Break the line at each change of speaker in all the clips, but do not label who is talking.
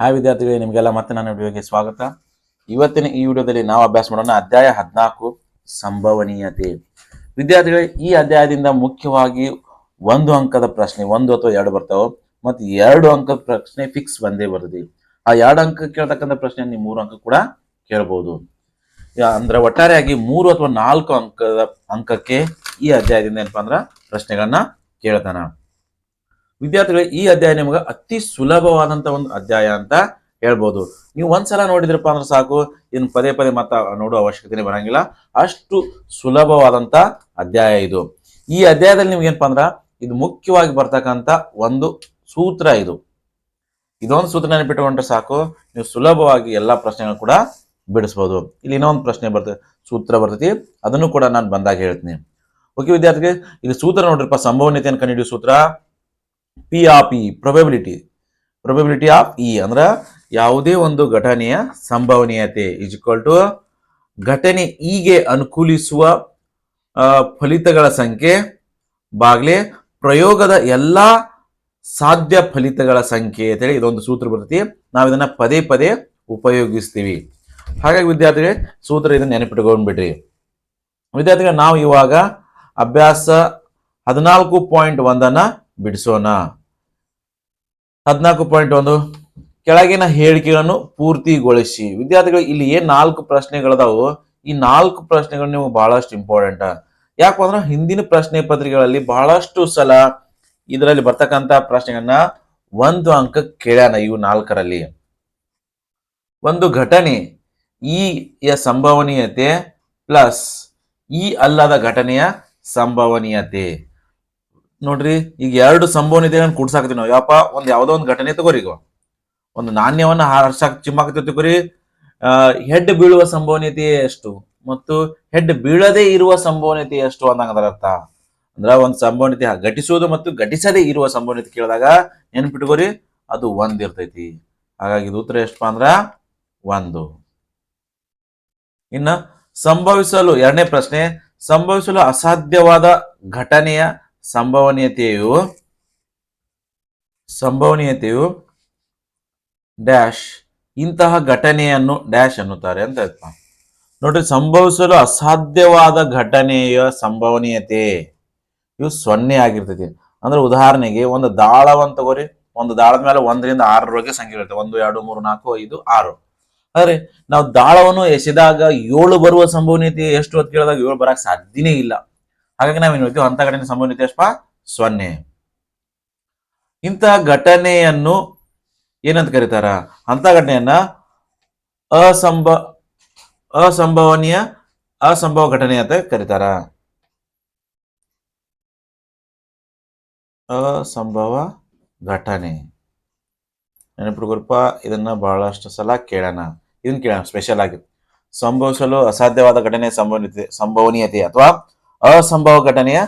Hi ವಿದ್ಯಾರ್ಥಿಗಳೇ, ನಿಮಗೆಲ್ಲ ಮತ್ತೆ ನಾನು ವಿಡಿಯೋಗೆ ಸ್ವಾಗತ. ಇವತ್ತಿನ ಈ ವಿಡಿಯೋದಲ್ಲಿ ನಾವು ಅಭ್ಯಾಸ ಮಾಡೋಣ ಅಧ್ಯಾಯ ಹದಿನಾಲ್ಕು, ಸಂಭವನೀಯತೆ. ವಿದ್ಯಾರ್ಥಿಗಳೇ, ಈ ಅಧ್ಯಾಯದಿಂದ ಮುಖ್ಯವಾಗಿ ಒಂದು ಅಂಕದ ಪ್ರಶ್ನೆ, ಒಂದು ಅಥವಾ ಎರಡು ಬರ್ತಾವೆ. ಮತ್ತು ಎರಡು ಅಂಕದ ಪ್ರಶ್ನೆ ಫಿಕ್ಸ್ ಬಂದೇ ಬರ್ತದೆ. ಆ ಎರಡು ಅಂಕ ಕೇಳ್ತಕ್ಕಂಥ ಪ್ರಶ್ನೆ, ನೀವು ಮೂರು ಅಂಕ ಕೂಡ ಕೇಳ್ಬೋದು. ಅಂದ್ರೆ ಒಟ್ಟಾರೆಯಾಗಿ ಮೂರು ಅಥವಾ ನಾಲ್ಕು ಅಂಕದ, ಅಂಕಕ್ಕೆ ಈ ಅಧ್ಯಾಯದಿಂದ ಏನಪ್ಪಾ ಅಂದ್ರೆ ಪ್ರಶ್ನೆಗಳನ್ನ ಕೇಳ್ತಾನ. ವಿದ್ಯಾರ್ಥಿಗಳು, ಈ ಅಧ್ಯಾಯ ನಿಮಗೆ ಅತಿ ಸುಲಭವಾದಂತ ಒಂದು ಅಧ್ಯಾಯ ಅಂತ ಹೇಳ್ಬೋದು. ನೀವು ಒಂದ್ಸಲ ನೋಡಿದ್ರಪ್ಪ ಅಂದ್ರೆ ಸಾಕು, ಇನ್ನು ಪದೇ ಪದೇ ಮತ್ತ ನೋಡುವ ಅವಶ್ಯಕತೆ ಬರಂಗಿಲ್ಲ. ಅಷ್ಟು ಸುಲಭವಾದಂತ ಅಧ್ಯಾಯ ಇದು. ಈ ಅಧ್ಯಾಯದಲ್ಲಿ ನಿಮ್ಗೆ ಏನಪ್ಪಾ ಅಂದ್ರ, ಇದು ಮುಖ್ಯವಾಗಿ ಬರ್ತಕ್ಕಂತ ಒಂದು ಸೂತ್ರ ಇದು. ಇದೊಂದು ಸೂತ್ರ ನೆನಪಿಟ್ಟುಕೊಂಡ್ರೆ ಸಾಕು, ನೀವು ಸುಲಭವಾಗಿ ಎಲ್ಲಾ ಪ್ರಶ್ನೆಗಳು ಕೂಡ ಬಿಡಿಸ್ಬೋದು. ಇಲ್ಲಿ ಇನ್ನೊಂದು ಪ್ರಶ್ನೆ ಬರ್ತದೆ ಸೂತ್ರ ಬರ್ತೈತಿ. ಅದನ್ನು ಕೂಡ ನಾನು ಬಂದಾಗ ಹೇಳ್ತೀನಿ. ಓಕೆ ವಿದ್ಯಾರ್ಥಿಗೆ ಇದು ಸೂತ್ರ ನೋಡ್ರಿಪ್ಪ, ಸಂಭವನೀಯತೆಯನ್ನು ಕಂಡುಹಿಡಿಯುವ ಸೂತ್ರ. P of E probability probability of E ಅಂದ್ರೆ ಯಾವುದೇ ಒಂದು ಘಟನೆಯ ಸಂಭವನೀಯತೆ ಇಸ್ ಈಕ್ವಲ್ ಟು ಘಟನೆ ಈಗೆ ಅನುಕೂಲಿಸುವ ಆ, ಫಲಿತಗಳ ಸಂಖ್ಯೆ ಬಾಗ್ಲೆ ಪ್ರಯೋಗದ ಎಲ್ಲ ಸಾಧ್ಯ ಫಲಿತಗಳ ಸಂಖ್ಯೆ ಅಂತೇಳಿ ಇದೊಂದು ಸೂತ್ರ ಬರ್ತೈತಿ. ನಾವು ಇದನ್ನ ಪದೇ ಪದೇ ಉಪಯೋಗಿಸ್ತೀವಿ. ಹಾಗಾಗಿ ವಿದ್ಯಾರ್ಥಿಗಳೇ ಸೂತ್ರ ಇದನ್ನ ನೆನಪಿಟ್ಕೊಂಡ್ಬಿಡ್ರಿ ವಿದ್ಯಾರ್ಥಿಗಳು ನಾವು ಇವಾಗ ಅಭ್ಯಾಸ ಹದಿನಾಲ್ಕು ಪಾಯಿಂಟ್ ಒಂದನ್ನ ಬಿಡಿಸೋಣ. ಹದಿನಾಲ್ಕು ಪಾಯಿಂಟ್ ಒಂದು. ಕೆಳಗಿನ ಹೇಳಿಕೆಗಳನ್ನು ಪೂರ್ತಿಗೊಳಿಸಿ. ವಿದ್ಯಾರ್ಥಿಗಳು, ಇಲ್ಲಿ ಏನ್ ನಾಲ್ಕು ಪ್ರಶ್ನೆಗಳದಾವು? ಈ ನಾಲ್ಕು ಪ್ರಶ್ನೆಗಳು ನಿಮಗೆ ಬಹಳಷ್ಟು ಇಂಪಾರ್ಟೆಂಟ್ ಯಾಕಂದ್ರೆ ಹಿಂದಿನ ಪ್ರಶ್ನೆ ಪತ್ರಿಕೆಗಳಲ್ಲಿ ಬಹಳಷ್ಟು ಸಲ ಇದರಲ್ಲಿ ಬರ್ತಕ್ಕಂತ ಪ್ರಶ್ನೆಗಳನ್ನ ಒಂದು ಅಂಕ ಕೇಳ್ಯಾನ ಇವು ನಾಲ್ಕರಲ್ಲಿ. ಒಂದು ಘಟನೆ, ಈ ಯ ಸಂಭವನೀಯತೆ, ಪ್ಲಸ್ ಈ ಅಲ್ಲದ ಘಟನೆಯ ಸಂಭವನೀಯತೆ. ನೋಡ್ರಿ, ಈಗ ಎರಡು ಸಂಭವನೀಯತೆಗಳನ್ನು ಕೂಡ್ಸಾಕತ್ತೀವಿ ನಾವು. ಯಾವಪ್ಪ ಒಂದ್ ಯಾವ್ದೋ ಒಂದು ಘಟನೆ ತಗೋರಿ ಈಗ. ಒಂದು ನಾಣ್ಯವನ್ನ ಹರ್ಸಾಕ್ ಚಿಮ್ಮಾಕ್ತಿರ್ತೀವಿ ಹೆಡ್ ಬೀಳುವ ಸಂಭವನೀಯತೆ ಎಷ್ಟು? ಮತ್ತು ಹೆಡ್ ಬೀಳದೇ ಇರುವ ಸಂಭವನೀಯತೆ ಎಷ್ಟು ಅಂದಂಗ ಅದರ ಅರ್ಥ ಅಂದ್ರ ಒಂದ್ ಸಂಭವನೀಯತೆ ಘಟಿಸುವುದು ಮತ್ತು ಘಟಿಸದೇ ಇರುವ ಸಂಭವನೀಯತೆ ಕೇಳಿದಾಗ ನೆನ್ಪಿಟ್ಕೋರಿ ಅದು ಒಂದ್ ಇರ್ತೈತಿ. ಹಾಗಾಗಿ ಇದು ಉತ್ತರ ಎಷ್ಟಪ್ಪ ಅಂದ್ರ, ಒಂದು. ಇನ್ನ ಸಂಭವಿಸಲು ಎರಡನೇ ಪ್ರಶ್ನೆ, ಸಂಭವಿಸಲು ಅಸಾಧ್ಯವಾದ ಘಟನೆಯ ಸಂಭವನೀಯತೆಯು ಸಂಭವನೀಯತೆಯು ಡ್ಯಾಶ್, ಇಂತಹ ಘಟನೆಯನ್ನು ಡ್ಯಾಶ್ ಅನ್ನುತ್ತಾರೆ ಅಂತ ಅರ್ಥ. ನೋಡ್ರಿ, ಸಂಭವಿಸಲು ಅಸಾಧ್ಯವಾದ ಘಟನೆಯ ಸಂಭವನೀಯತೆ, ಇವು ಸೊನ್ನೆ ಆಗಿರ್ತೈತಿ. ಅಂದ್ರೆ ಉದಾಹರಣೆಗೆ ಒಂದು ದಾಳವನ್ನು ತಗೋರಿ, ಒಂದು ದಾಳದ ಮೇಲೆ ಒಂದರಿಂದ ಆರರವರೆಗೆ ಸಂಖ್ಯೆ ಇರುತ್ತೆ. ಒಂದು, ಎರಡು, ಮೂರು, ನಾಲ್ಕು, ಐದು, ಆರು. ಆದ್ರೆ ನಾವು ದಾಳವನ್ನು ಎಸೆದಾಗ ಏಳು ಬರುವ ಸಂಭವನೀಯತೆ ಎಷ್ಟು ಹೊತ್ತು ಕೇಳಿದಾಗ ಏಳು ಬರಕ್ಕೆ ಸಾಧ್ಯನೇ ಇಲ್ಲ. ಹಾಗಾಗಿ ನಾವೇನ್ ಹೇಳ್ತೀವಿ ಅಂತ ಘಟನೆ ಎಷ್ಟಪ್ಪ ಸೊನ್ನೆ. ಘಟನೆಯನ್ನು ಏನಂತ ಕರೀತಾರ? ಅಂತ ಘಟನೆಯನ್ನ ಅಸಂಭ, ಅಸಂಭವನೀಯ, ಅಸಂಭವ ಘಟನೆ ಅಂತ ಕರೀತಾರ. ಅಸಂಭವ ಘಟನೆ. ನೆನಪಿಟ್ಕೊರಪ್ಪ ಇದನ್ನ ಬಹಳಷ್ಟು ಸಲ ಕೇಳೋಣ. ಇದನ್ನ ಕೇಳೋಣ ಸ್ಪೆಷಲ್ ಆಗಿ. ಸಂಭವಿಸಲು ಅಸಾಧ್ಯವಾದ ಘಟನೆ, ಸಂಭವನೀಯತೆ ಸಂಭವನೀಯತೆ ಅಥವಾ ಅಸಂಭವ ಘಟನೆಯ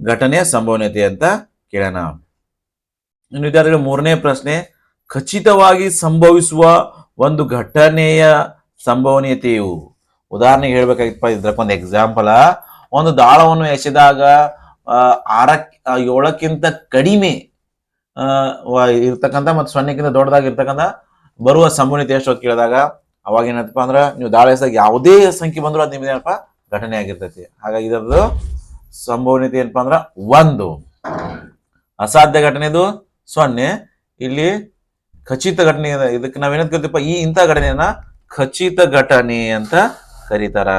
ಘಟನೆಯ ಸಂಭವನೀಯತೆ ಅಂತ ಕೇಳೋಣ. ಇನ್ನು ವಿದ್ಯಾರ್ಥಿಗಳ ಮೂರನೇ ಪ್ರಶ್ನೆ ಖಚಿತವಾಗಿ ಸಂಭವಿಸುವ ಒಂದು ಘಟನೆಯ ಸಂಭವನೀಯತೆಯು. ಉದಾಹರಣೆಗೆ ಹೇಳ್ಬೇಕಾಗಿತ್ತಪ್ಪ ಇದ್ರಕ್ಕೊಂದು ಎಕ್ಸಾಂಪಲ್ ಒಂದು ದಾಳವನ್ನು ಎಸೆದಾಗ ಆ, ಆರಕ್ ಆ, ಏಳಕ್ಕಿಂತ ಕಡಿಮೆ ಇರ್ತಕ್ಕಂಥ ಮತ್ತು ಸೊನ್ನೆಕ್ಕಿಂತ ದೊಡ್ಡದಾಗಿ ಇರ್ತಕ್ಕಂಥ ಬರುವ ಸಂಭವನೀಯತೆ ಎಷ್ಟು ಕೇಳಿದಾಗ ಅವಾಗ ಏನಪ್ಪ ಅಂದ್ರೆ ನೀವು ದಾಳ ಎಸೆದಾಗ ಯಾವುದೇ ಸಂಖ್ಯೆ ಬಂದರೂ ಅದು ನಿಮ್ದೇನಪ್ಪ? ಘಟನೆ ಆಗಿರ್ತೈತಿ. ಹಾಗಾಗಿ ಇದರದ್ದು ಸಂಭವನೀಯತೆ ಏನಪ್ಪ ಅಂದ್ರ ಒಂದು. ಅಸಾಧ್ಯ ಘಟನೆದು ಸೊನ್ನೆ. ಇಲ್ಲಿ ಖಚಿತ ಘಟನೆ ಇದಕ್ಕೆ ಏನಂತ ಕರಿತೀವಪ್ಪ? ಈ ಇಂಥ ಘಟನೆಯನ್ನ ಖಚಿತ ಘಟನೆ ಅಂತ ಕರೀತಾರ.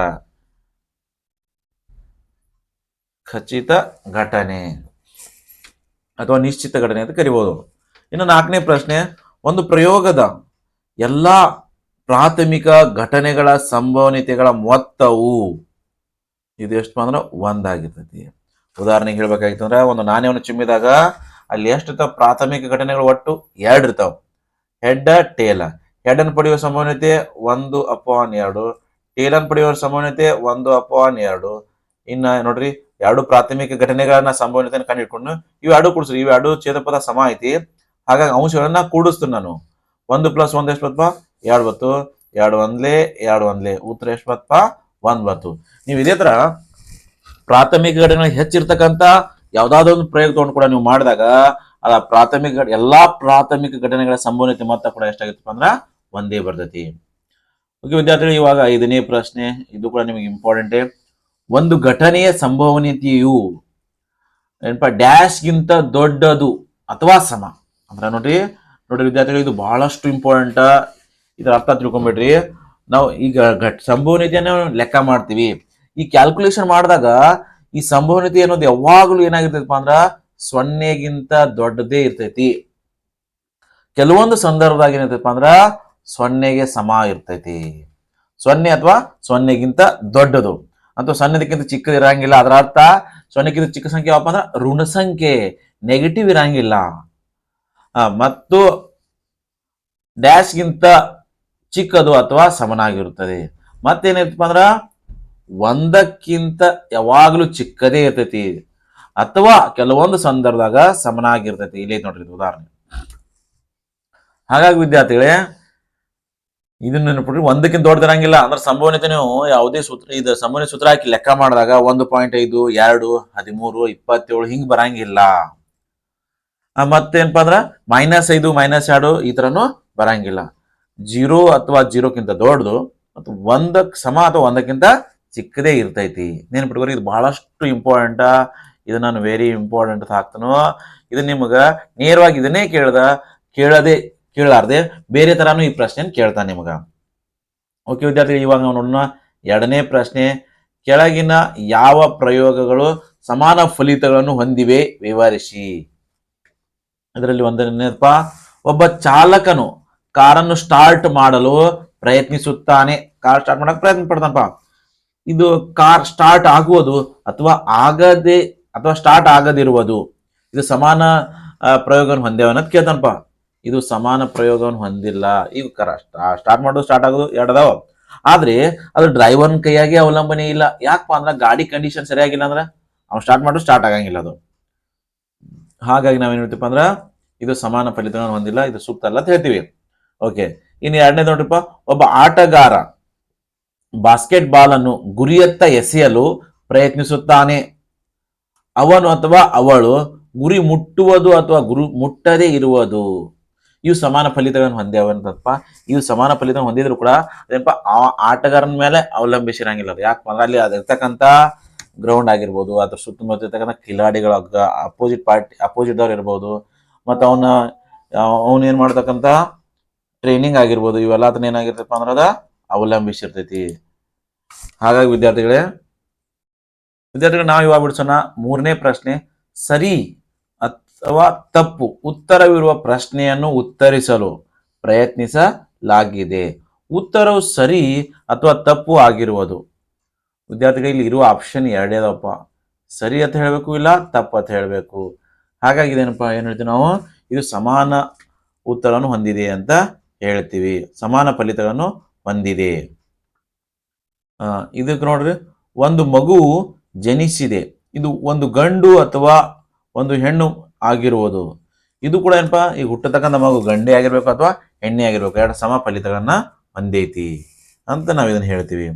ಖಚಿತ ಘಟನೆ ಅಥವಾ ನಿಶ್ಚಿತ ಘಟನೆ ಅಂತ ಕರಿಬಹುದು ಇನ್ನು ನಾಲ್ಕನೇ ಪ್ರಶ್ನೆ, ಒಂದು ಪ್ರಯೋಗದ ಎಲ್ಲಾ ಪ್ರಾಥಮಿಕ ಘಟನೆಗಳ ಸಂಭವನೀಯತೆಗಳ ಮೊತ್ತವು ಇದು ಎಷ್ಟು ಅಂದ್ರೆ ಒಂದಾಗಿರ್ತೈತಿ. ಉದಾಹರಣೆಗೆ ಹೇಳ್ಬೇಕಾಗಿತ್ತು ಅಂದ್ರೆ ಒಂದು ನಾಣ್ಯವನ್ನು ಚಿಮ್ಮಿದಾಗ ಅಲ್ಲಿ ಎಷ್ಟು ಇರ್ತಾವ? ಪ್ರಾಥಮಿಕ ಘಟನೆಗಳು ಒಟ್ಟು ಎರಡು ಇರ್ತಾವ. ಹೆಡ್, ಟೇಲ. ಹೆಡ್ ಅನ್ನು ಪಡೆಯುವ ಸಂಭವನೀಯತೆ ಒಂದು ಅಪಾನ್ ಎರಡು. ಟೇಲ್ ಅನ್ನು ಪಡೆಯುವ ಸಂಭವನೀಯತೆ ಒಂದು ಅಪಾನ್ ಎರಡು. ಇನ್ನ ನೋಡ್ರಿ, ಎರಡು ಪ್ರಾಥಮಿಕ ಘಟನೆಗಳನ್ನ ಸಂಭವನೀಯತೆಯನ್ನು ಇವು ಎರಡು ಕೂಡಿಸ್ರಿ ಇವು ಎರಡು ಛೇದಪದ ಸಮ ಐತಿ. ಹಾಗಾಗಿ ಅಂಶಗಳನ್ನ ಕೂಡಿಸ್ತೀನಿ ನಾನು. ಒಂದು ಪ್ಲಸ್ ಒಂದು ಎಷ್ಟು ಬತ್ತಪ್ಪ ಎರಡು ಬತ್ತು. ಎರಡು ಒಂದ್ಲೆ ಎರಡು ಒಂದ್ಲೆ. ಉತ್ತರ ಎಷ್ಟು ಬತ್ತಪ್ಪ ಒಂದ್ ಬಂತು ನೀವು ಇದೇ ತರ ಪ್ರಾಥಮಿಕ ಘಟನೆಗಳು ಹೆಚ್ಚಿರ್ತಕ್ಕಂಥ ಯಾವ್ದಾದ್ರು ಒಂದು ಪ್ರಯೋಗ ತಗೊಂಡು ಕೂಡ ನೀವು ಮಾಡಿದಾಗ ಆ ಪ್ರಾಥಮಿಕ ಎಲ್ಲಾ ಪ್ರಾಥಮಿಕ ಘಟನೆಗಳ ಸಂಭವನೀಯತೆ ಮೊತ್ತ ಕೂಡ ಎಷ್ಟಾಗಿತ್ತಪ್ಪ ಅಂದ್ರೆ ಒಂದೇ ಬರ್ತೈತಿ. ಓಕೆ ವಿದ್ಯಾರ್ಥಿಗಳು, ಇವಾಗ ಐದನೇ ಪ್ರಶ್ನೆ, ಇದು ಕೂಡ ನಿಮಗೆ ಇಂಪಾರ್ಟೆಂಟ್ ಒಂದು ಘಟನೆಯ ಸಂಭವನೀಯತೆಯು ಏನಪ್ಪ ಡ್ಯಾಶ್ಗಿಂತ ದೊಡ್ಡದು ಅಥವಾ ಸಮ? ಅಂದ್ರೆ ನೋಡ್ರಿ ನೋಡ್ರಿ ವಿದ್ಯಾರ್ಥಿಗಳು, ಇದು ಬಹಳಷ್ಟು ಇಂಪಾರ್ಟೆಂಟ್ ಇದರ ಅರ್ಥ ತಿಳ್ಕೊಂಬಿಡ್ರಿ ನಾವು ಈಗ ಘಟ್ ಸಂಭವನೀಯತೆಯನ್ನು ಲೆಕ್ಕ ಮಾಡ್ತೀವಿ. ಈ ಕ್ಯಾಲ್ಕುಲೇಷನ್ ಮಾಡಿದಾಗ ಈ ಸಂಭವನೀಯತೆ ಅನ್ನೋದು ಯಾವಾಗಲೂ ಏನಾಗಿರ್ತೈತಪ್ಪ ಅಂದ್ರ ಸೊನ್ನೆಗಿಂತ ದೊಡ್ಡದೇ ಇರ್ತೈತಿ. ಕೆಲವೊಂದು ಸಂದರ್ಭದಾಗ ಏನಿರ್ತೈತಪ್ಪ ಅಂದ್ರ ಸೊನ್ನೆಗೆ ಸಮ ಇರ್ತೈತಿ. ಸೊನ್ನೆ ಅಥವಾ ಸೊನ್ನೆಗಿಂತ ದೊಡ್ಡದು. ಅಥವಾ ಸೊನ್ನೆದಕ್ಕಿಂತ ಚಿಕ್ಕದು ಇರಂಗಿಲ್ಲ. ಅದರ ಅರ್ಥ ಸೊನ್ನೆಗಿಂತ ಚಿಕ್ಕ ಸಂಖ್ಯೆ ಯಾವಪ್ಪ ಅಂದ್ರೆ ಋಣ ಸಂಖ್ಯೆ ನೆಗೆಟಿವ್ ಇರಂಗಿಲ್ಲ. ಮತ್ತು ಡ್ಯಾಶ್ಗಿಂತ ಚಿಕ್ಕದು ಅಥವಾ ಸಮನಾಗಿರುತ್ತದೆ. ಮತ್ತೇನಿರ್ತಪ್ಪ ಅಂದ್ರ ಒಂದಕ್ಕಿಂತ ಯಾವಾಗಲೂ ಚಿಕ್ಕದೇ ಇರ್ತೈತಿ. ಅಥವಾ ಕೆಲವೊಂದು ಸಂದರ್ಭದಾಗ ಸಮನಾಗಿರ್ತೈತಿ. ಇಲ್ಲಿ ನೋಡ್ರಿ ಉದಾಹರಣೆ. ಹಾಗಾಗಿ ವಿದ್ಯಾರ್ಥಿಗಳೇ, ಇದನ್ನ ನೆನಪಿಡ್ರಿ ಒಂದಕ್ಕಿಂತ ದೊಡ್ಡದಿರಂಗಿಲ್ಲ. ಅಂದ್ರೆ ಸಂಭವನೀಯತೆ ನೀವು ಯಾವುದೇ ಸೂತ್ರ, ಇದು ಸಂಭವನೀಯ ಸೂತ್ರ ಹಾಕಿ ಲೆಕ್ಕ ಮಾಡಿದಾಗ ಒಂದು ಪಾಯಿಂಟ್ ಐದು, ಎರಡು, ಹದಿಮೂರು, ಇಪ್ಪತ್ತೇಳು ಹಿಂಗ್ ಬರಂಗಿಲ್ಲ. ಮತ್ತೇನಪ್ಪ ಅಂದ್ರ, ಮೈನಸ್ ಐದು, ಮೈನಸ್ ಎರಡು ಈ ತರನು ಬರಂಗಿಲ್ಲ. ಜೀರೋ ಅಥವಾ ಜೀರೋಕ್ಕಿಂತ ದೊಡ್ಡದು ಮತ್ತು ಒಂದಕ್ಕೆ ಸಮ ಅಥವಾ ಒಂದಕ್ಕಿಂತ ಚಿಕ್ಕದೇ ಇರ್ತೈತಿ. ನೆನ್ಪಿಟ್ಕೋರಿ ಇದು ಬಹಳಷ್ಟು ಇಂಪಾರ್ಟೆಂಟ ಇದು ನಾನು ವೆರಿ ಇಂಪಾರ್ಟೆಂಟ್ ಹಾಕ್ತಾನೋ. ಇದು ನಿಮಗೆ ನೇರವಾಗಿ ಇದನ್ನೇ ಕೇಳ್ದ, ಕೇಳದೆ ಕೇಳಾರ್ದೆ ಬೇರೆ ಥರನೂ ಈ ಪ್ರಶ್ನೆ ಕೇಳ್ತಾನೆ ನಿಮಗೆ. ಓಕೆ ವಿದ್ಯಾರ್ಥಿಗಳು, ಇವಾಗ ನಾವು ನೋಡೋಣ ಎರಡನೇ ಪ್ರಶ್ನೆ. ಕೆಳಗಿನ ಯಾವ ಪ್ರಯೋಗಗಳು ಸಮಾನ ಫಲಿತಗಳನ್ನು ಹೊಂದಿವೆ? ವಿವರಿಸಿ. ಅದರಲ್ಲಿ ಒಂದನೇನಪ್ಪ ಒಬ್ಬ ಚಾಲಕನು ಕಾರನ್ನು ಸ್ಟಾರ್ಟ್ ಮಾಡಲು ಪ್ರಯತ್ನಿಸುತ್ತಾನೆ. ಕಾರ್ ಸ್ಟಾರ್ಟ್ ಮಾಡಕ್ ಪ್ರಯತ್ನ ಪಡ್ತಾನಪ್ಪ. ಇದು ಕಾರ್ ಸ್ಟಾರ್ಟ್ ಆಗುವುದು ಅಥವಾ ಆಗದೆ, ಅಥವಾ ಸ್ಟಾರ್ಟ್ ಆಗದಿರುವುದು. ಇದು ಸಮಾನ ಪ್ರಯೋಗವನ್ನು ಹೊಂದೇವ ಕೇಳ್ತಾನಪ್ಪ. ಇದು ಸಮಾನ ಪ್ರಯೋಗವನ್ನು ಹೊಂದಿಲ್ಲ. ಈಗ ಕರ ಸ್ಟಾರ್ಟ್ ಮಾಡೋದು ಸ್ಟಾರ್ಟ್ ಆಗೋದು ಎರಡದಾವ. ಆದ್ರೆ ಅದು ಡ್ರೈವರ್ನ ಕೈಯಾಗಿ ಅವಲಂಬನೆ ಇಲ್ಲ. ಯಾಕಪ್ಪ ಅಂದ್ರೆ ಗಾಡಿ ಕಂಡೀಷನ್ ಸರಿಯಾಗಿಲ್ಲ ಅಂದ್ರೆ ಅವ್ನು ಸ್ಟಾರ್ಟ್ ಮಾಡೋದು ಸ್ಟಾರ್ಟ್ ಆಗಂಗಿಲ್ಲ ಅದು. ಹಾಗಾಗಿ ನಾವೇನ್ ಹೇಳ್ತೀವಪ್ಪ ಅಂದ್ರ ಇದು ಸಮಾನ ಫಲಿತಗಳನ್ನು ಹೊಂದಿಲ್ಲ, ಇದು ಸೂಕ್ತ ಅಲ್ಲ ಅಂತ ಹೇಳ್ತೀವಿ. ಓಕೆ ಇನ್ನು ಎರಡನೇ ನೋಡ್ರಿಪ್ಪ, ಒಬ್ಬ ಆಟಗಾರ ಬಾಸ್ಕೆಟ್ ಬಾಲ್ ಅನ್ನು ಗುರಿಯತ್ತ ಎಸೆಯಲು ಪ್ರಯತ್ನಿಸುತ್ತಾನೆ. ಅವನು ಅಥವಾ ಅವಳು ಗುರಿ ಮುಟ್ಟುವುದು ಅಥವಾ ಗುರು ಮುಟ್ಟದೇ ಇರುವುದು. ಇವು ಸಮಾನ ಫಲಿತಗಳನ್ನು ಹೊಂದ್ಯಾವಂತಪ್ಪ ಇವು ಸಮಾನ ಫಲಿತ ಹೊಂದಿದ್ರು ಕೂಡ ಅದೇನಪ್ಪ? ಆ ಆಟಗಾರನ ಮೇಲೆ ಅವಲಂಬಿಸಿರಂಗಿಲ್ಲ ಯಾಕಂದ್ರೆ ಅಲ್ಲಿ ಅದಿರ್ತಕ್ಕಂಥ ಗ್ರೌಂಡ್ ಆಗಿರ್ಬೋದು, ಅದ್ರ ಸುತ್ತಮುತ್ತ ಇರ್ತಕ್ಕಂಥ ಕಿಲಾಡಿಗಳ ಅಪೋಸಿಟ್ ಪಾರ್ಟಿ ಅಪೋಸಿಟ್ ಅವ್ರು ಇರ್ಬೋದು. ಮತ್ತು ಅವನ ಅವನು ಏನು ಮಾಡ್ತಕ್ಕಂಥ ಟ್ರೈನಿಂಗ್ ಆಗಿರ್ಬೋದು ಇವೆಲ್ಲ ಅದನ್ನ ಏನಾಗಿರ್ತಪ್ಪ ಅಂದ್ರೆ ಅದ ಅವಲಂಬಿಸಿರ್ತೈತಿ. ಹಾಗಾಗಿ ವಿದ್ಯಾರ್ಥಿಗಳೇ, ವಿದ್ಯಾರ್ಥಿಗಳು, ನಾವು ಇವಾಗ ಬಿಡಿಸೋಣ ಮೂರನೇ ಪ್ರಶ್ನೆ, ಸರಿ ಅಥವಾ ತಪ್ಪು, ಉತ್ತರವಿರುವ ಪ್ರಶ್ನೆಯನ್ನು ಉತ್ತರಿಸಲು ಪ್ರಯತ್ನಿಸಲಾಗಿದೆ. ಉತ್ತರವು ಸರಿ ಅಥವಾ ತಪ್ಪು ಆಗಿರುವುದು. ವಿದ್ಯಾರ್ಥಿಗಳು, ಇಲ್ಲಿ ಇರುವ ಆಪ್ಷನ್ ಎರಡೇ ಅದಾವಪ್ಪ ಸರಿ ಅಂತ ಹೇಳಬೇಕು ಇಲ್ಲ, ತಪ್ಪು ಅಂತ ಹೇಳಬೇಕು. ಹಾಗಾಗಿ ಇದೇನಪ್ಪ, ಏನು ಹೇಳ್ತೀವಿ ನಾವು? ಇದು ಸಮಾನ ಉತ್ತರವನ್ನು ಹೊಂದಿದೆ ಅಂತ ಹೇಳ್ತೀವಿ ಸಮಾನ ಫಲಿತಗಳನ್ನು ಹೊಂದಿದೆ. ಇದಕ್ಕೆ ನೋಡ್ರಿ ಒಂದು ಮಗು ಜನಿಸಿದೆ. ಇದು ಒಂದು ಗಂಡು ಅಥವಾ ಒಂದು ಹೆಣ್ಣು ಆಗಿರುವುದು. ಇದು ಕೂಡ ಏನಪ್ಪ? ಈಗ ಹುಟ್ಟತಕ್ಕಂಥ ಮಗು ಗಂಡೆ ಆಗಿರ್ಬೇಕು ಅಥವಾ ಹೆಣ್ಣೆ ಆಗಿರ್ಬೇಕು. ಎರಡು ಸಮ ಫಲಿತಗಳನ್ನ ಹೊಂದೈತಿ ಅಂತ ನಾವು ಇದನ್ನು ಹೇಳ್ತೀವಿ.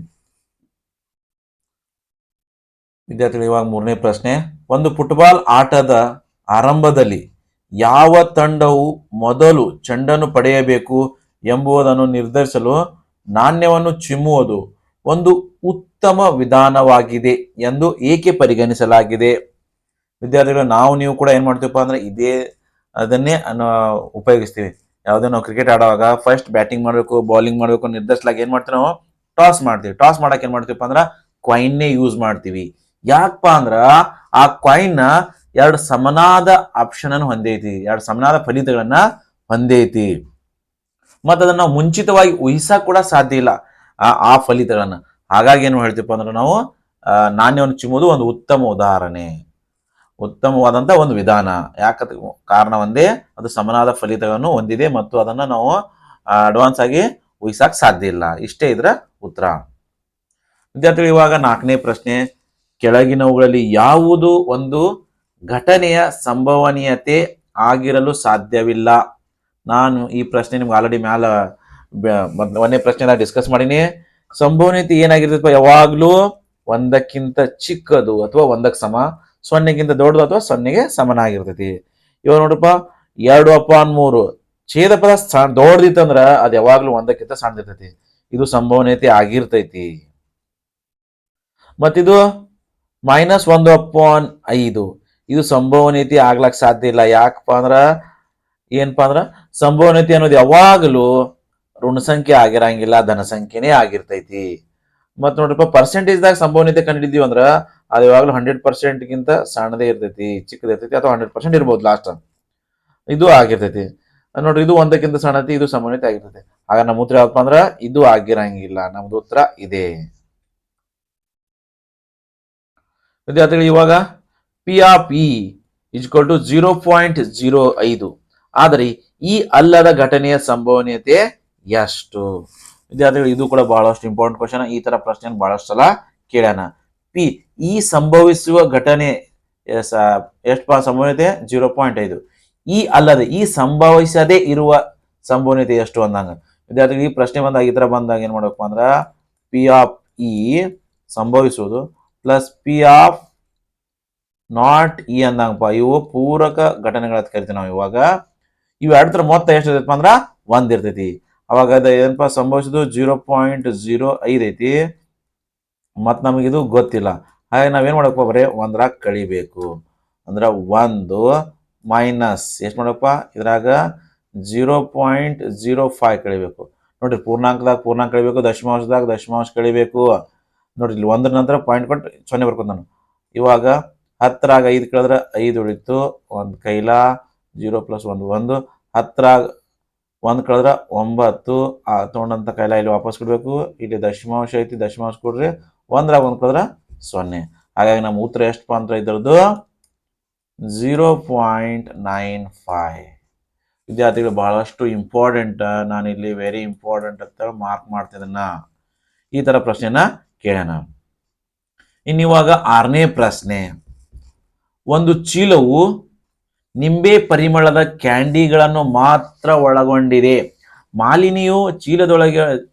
ವಿದ್ಯಾರ್ಥಿಗಳು, ಇವಾಗ ಮೂರನೇ ಪ್ರಶ್ನೆ. ಒಂದು ಫುಟ್ಬಾಲ್ ಆಟದ ಆರಂಭದಲ್ಲಿ ಯಾವ ತಂಡವು ಮೊದಲು ಚೆಂಡನ್ನು ಪಡೆಯಬೇಕು? ಎಂಬುದನ್ನು ನಿರ್ಧರಿಸಲು ನಾಣ್ಯವನ್ನು ಚಿಮ್ಮುವುದು ಒಂದು ಉತ್ತಮ ವಿಧಾನವಾಗಿದೆ ಎಂದು ಏಕೆ ಪರಿಗಣಿಸಲಾಗಿದೆ? ವಿದ್ಯಾರ್ಥಿಗಳು, ನಾವು ನೀವು ಕೂಡ ಏನು ಮಾಡ್ತೀವಪ್ಪ ಅಂದ್ರೆ ಇದೇ ಅದನ್ನೇ ಉಪಯೋಗಿಸ್ತೀವಿ. ಯಾವುದೇ ನಾವು ಕ್ರಿಕೆಟ್ ಆಡುವಾಗ ಫಸ್ಟ್ ಬ್ಯಾಟಿಂಗ್ ಮಾಡಬೇಕು ಬೌಲಿಂಗ್ ಮಾಡಬೇಕು, ನಿರ್ಧರಿಸಲಾಗಿ ಏನು ಮಾಡ್ತೀವಿ ನಾವು? ಟಾಸ್ ಮಾಡ್ತೀವಿ. ಟಾಸ್ ಮಾಡಕ್ ಏನು ಮಾಡ್ತೀವಪ್ಪ ಅಂದ್ರೆ ಕ್ವೈನ್ನೇ ಯೂಸ್ ಮಾಡ್ತೀವಿ. ಯಾಕಪ್ಪ ಅಂದ್ರೆ ಆ ಕ್ವೈನ್ ಎರಡು ಸಮನಾದ ಆಪ್ಷನ್ ಅನ್ನು ಹೊಂದೈತಿ. ಎರಡು ಸಮನಾದ ಫಲಿತಗಳನ್ನ ಹೊಂದೈತಿ. ಮತ್ತ ಅದನ್ನ ನಾವು ಮುಂಚಿತವಾಗಿ ಊಹಿಸಾ ಕೂಡ ಸಾಧ್ಯ ಇಲ್ಲ. ಆ ಫಲಿತಗಳನ್ನು. ಹಾಗಾಗಿ ಏನು ಹೇಳ್ತೀವಪ್ಪ ಅಂದ್ರೆ ನಾವು ನಾಣ್ಯವನ್ನು ಚಿಮ್ಮುವುದು ಒಂದು ಉತ್ತಮ ಉದಾಹರಣೆ. ಉತ್ತಮವಾದಂಥ ಒಂದು ವಿಧಾನ. ಯಾಕ ಕಾರಣ ಒಂದೇ, ಅದು ಸಮನಾದ ಫಲಿತಗಳನ್ನು ಹೊಂದಿದೆ ಮತ್ತು ಅದನ್ನ ನಾವು ಅಡ್ವಾನ್ಸ್ ಆಗಿ ಊಹಿಸಕ್ ಸಾಧ್ಯ ಇಲ್ಲ. ಇಷ್ಟೇ ಇದರ ಉತ್ತರ. ವಿದ್ಯಾರ್ಥಿಗಳು, ಇವಾಗ ನಾಲ್ಕನೇ ಪ್ರಶ್ನೆ. ಕೆಳಗಿನವುಗಳಲ್ಲಿ ಯಾವುದು ಒಂದು ಘಟನೆಯ ಸಂಭವನೀಯತೆ ಆಗಿರಲು ಸಾಧ್ಯವಿಲ್ಲ? ನಾನು ಈ ಪ್ರಶ್ನೆ ನಿಮ್ಗೆ ಆಲ್ರೆಡಿ ಮ್ಯಾಲ ಒಂದೇ ಪ್ರಶ್ನೆ ಡಿಸ್ಕಸ್ ಮಾಡೀನಿ. ಸಂಭವನೀಯತೆ ಏನಾಗಿರ್ತೈತಪ್ಪ? ಯಾವಾಗಲೂ ಒಂದಕ್ಕಿಂತ ಚಿಕ್ಕದು ಅಥವಾ ಒಂದಕ್ಕೆ ಸಮ, ಸೊನ್ನೆಗಿಂತ ದೊಡ್ಡದು ಅಥವಾ ಸೊನ್ನೆಗೆ ಸಮನಾಗಿರ್ತೈತಿ. ಇವಾಗ ನೋಡಪ್ಪ ಎರಡು ಅಪಾನ್ ಮೂರು ಛೇದ ಪದ ದೊಡ್ಡದಿತ್ತಂದ್ರ ಅದು ಯಾವಾಗ್ಲೂ ಒಂದಕ್ಕಿಂತ ಸಣ್ಣದಿರ್ತೈತಿ. ಇದು ಸಂಭವನೀಯತೆ ಆಗಿರ್ತೈತಿ. ಮತ್ತಿದು ಮೈನಸ್ ಒಂದು ಅಪಾನ್ ಐದು. ಇದು ಸಂಭವನೀಯತೆ ಆಗ್ಲಕ್ ಸಾಧ್ಯ ಇಲ್ಲ. ಯಾಕಪ್ಪ ಅಂದ್ರ ಏನಪ್ಪಾ ಅಂದ್ರ ಸಂಭವನೀಯತೆ ಅನ್ನೋದು ಯಾವಾಗಲೂ ಋಣ ಸಂಖ್ಯೆ ಆಗಿರಂಗಿಲ್ಲ, ಧನ ಸಂಖ್ಯೆನೇ ಆಗಿರ್ತೈತಿ. ಮತ್ ನೋಡ್ರಪ್ಪ ಪರ್ಸೆಂಟೇಜ್ದಾಗ ಸಂಭವನೀಯತೆ ಕಂಡಿದ್ದೀವಿ ಅಂದ್ರ ಅದು ಯಾವಾಗಲೂ ಹಂಡ್ರೆಡ್ ಪರ್ಸೆಂಟ್ಗಿಂತ ಸಣ್ಣದೇ ಇರ್ತೈತಿ ಚಿಕ್ಕದಿರ್ತೈತಿ ಅಥವಾ ಹಂಡ್ರೆಡ್ ಪರ್ಸೆಂಟ್ ಇರ್ಬೋದು ಲಾಸ್ಟ್ ಇದು ಆಗಿರ್ತೈತಿ. ನೋಡ್ರಿ, ಇದು ಒಂದಕ್ಕಿಂತ ಸಣ್ಣತಿ, ಇದು ಸಂಭವನೀಯತೆ ಆಗಿರ್ತೈತಿ. ಆಗ ನಮ್ಮ ಉತ್ತರ ಯಾವಪ್ಪ ಅಂದ್ರ, ಇದು ಆಗಿರಂಗಿಲ್ಲ, ನಮ್ದು ಉತ್ತರ ಇದೆ. ವಿದ್ಯಾರ್ಥಿಗಳು, ಇವಾಗ P of E two zero point zero ಐದು ಆದರೆ ಈ ಅಲ್ಲದ ಘಟನೆಯ ಸಂಭವನೀಯತೆ ಎಷ್ಟು? ವಿದ್ಯಾರ್ಥಿಗಳು, ಇದು ಕೂಡ ಬಹಳಷ್ಟು ಇಂಪಾರ್ಟೆಂಟ್ ಕ್ವಶನ್ ಈ ತರ ಪ್ರಶ್ನೆ ಬಹಳಷ್ಟು ಸಲ ಕೇಳೋಣ. ಪಿ, ಈ ಸಂಭವಿಸುವ ಘಟನೆ ಎಷ್ಟು ಸಂಭವನೀಯತೆ? ಜೀರೋ ಪಾಯಿಂಟ್ ಐದು. ಈ ಅಲ್ಲದೆ, ಈ ಸಂಭವಿಸದೇ ಇರುವ ಸಂಭವನೀಯತೆ ಎಷ್ಟು ಅಂದಂಗ? ವಿದ್ಯಾರ್ಥಿಗಳು, ಈ ಪ್ರಶ್ನೆ ಬಂದಾಗ, ಈ ತರ ಬಂದಾಗ ಏನ್ ಮಾಡಬೇಕು ಅಂದ್ರ, P of E ಸಂಭವಿಸುವುದು plus P of not E ಅಂದಂಗಪ್ಪ. ಇವು ಪೂರಕ ಘಟನೆಗಳ ಕರಿತೀವಿ ನಾವು ಇವಾಗ. ಇವು ಎರಡು ತರ ಮೊತ್ತ ಎಷ್ಟು ಇರ್ತೈತಪ್ಪ ಅಂದ್ರ ಒಂದ್ ಇರ್ತೈತಿ. ಅವಾಗ ಅದ ಏನಪ್ಪ ಸಂಭವಿಸೋದು ಜೀರೋ ಪಾಯಿಂಟ್ ಜೀರೋ ಐದು ಐತಿ. ಮತ್ ನಮಗಿದು ಗೊತ್ತಿಲ್ಲ. ಹಾಗೆ ನಾವೇನ್ ಮಾಡಪ್ಪ ಬರೀ? ಒಂದ್ರ ಕಳಿಬೇಕು. ಅಂದ್ರ ಒಂದು ಮೈನಸ್ ಎಷ್ಟು ಮಾಡಪ್ಪ ಇದ್ರಾಗ ಜೀರೋ ಪಾಯಿಂಟ್ ಜೀರೋ ಫೈವ್ ಕಳಿಬೇಕು. ನೋಡ್ರಿ, ಪೂರ್ಣಾಂಕದಾಗ ಪೂರ್ಣಾಂಕ ಕಳಿಬೇಕು, ದಶಮಾಂಶದಾಗ ದಶಮಾಂಶ ಕಳಿಬೇಕು. ನೋಡ್ರಿ, ಇಲ್ಲಿ ಒಂದ್ರ ನಂತರ ಪಾಯಿಂಟ್ ಕೊಟ್ಟು ಸೊನ್ನೆ ಬರ್ಕೊಂತ ನಾನು. ಇವಾಗ ಹತ್ತರಾಗ ಐದು ಕಳೆದ್ರೆ ಐದು ಉಳಿತು. ಒಂದು ಕೈಲ ಜೀರೋ ಪ್ಲಸ್ ಒಂದು ಒಂದು ಹತ್ತರಾಗ ಒಂದು ಕಳೆದ್ರೆ ಒಂಬತ್ತು. ಆ, ತೊಗೊಂಡಂತ ಕೈಲ ಇಲ್ಲಿ ವಾಪಸ್ ಕೊಡಬೇಕು. ಇಲ್ಲಿ ದಶಮಾಂಶ ಐತಿ, ದಶಮಾಂಶ ಕೊಡ್ರಿ. ಒಂದ್ರಾಗ ಒಂದು ಕಳೆದ್ರೆ ಸೊನ್ನೆ. ಹಾಗಾಗಿ ನಮ್ಮ ಉತ್ತರ ಎಷ್ಟು ಅಂತ ಇದ್ರದ್ದು? Zero point nine five. ವಿದ್ಯಾರ್ಥಿಗಳು ಬಹಳಷ್ಟು ಇಂಪಾರ್ಟೆಂಟ್, ನಾನು ಇಲ್ಲಿ ವೆರಿ ಇಂಪಾರ್ಟೆಂಟ್ ಅಂತ ಮಾರ್ಕ್ ಮಾಡ್ತಿದ್ದನ್ನ ಈ ತರ ಪ್ರಶ್ನೆನ ಕೇಳೋಣ. ಇನ್ನಿವಾಗ ಆರನೇ ಪ್ರಶ್ನೆ. ಒಂದು ಚೀಲವು ನಿಂಬೆ ಪರಿಮಳದ ಕ್ಯಾಂಡಿಗಳನ್ನು ಮಾತ್ರ ಒಳಗೊಂಡಿದೆ. ಮಾಲಿನಿಯು ಚೀಲದೊಳಗೆ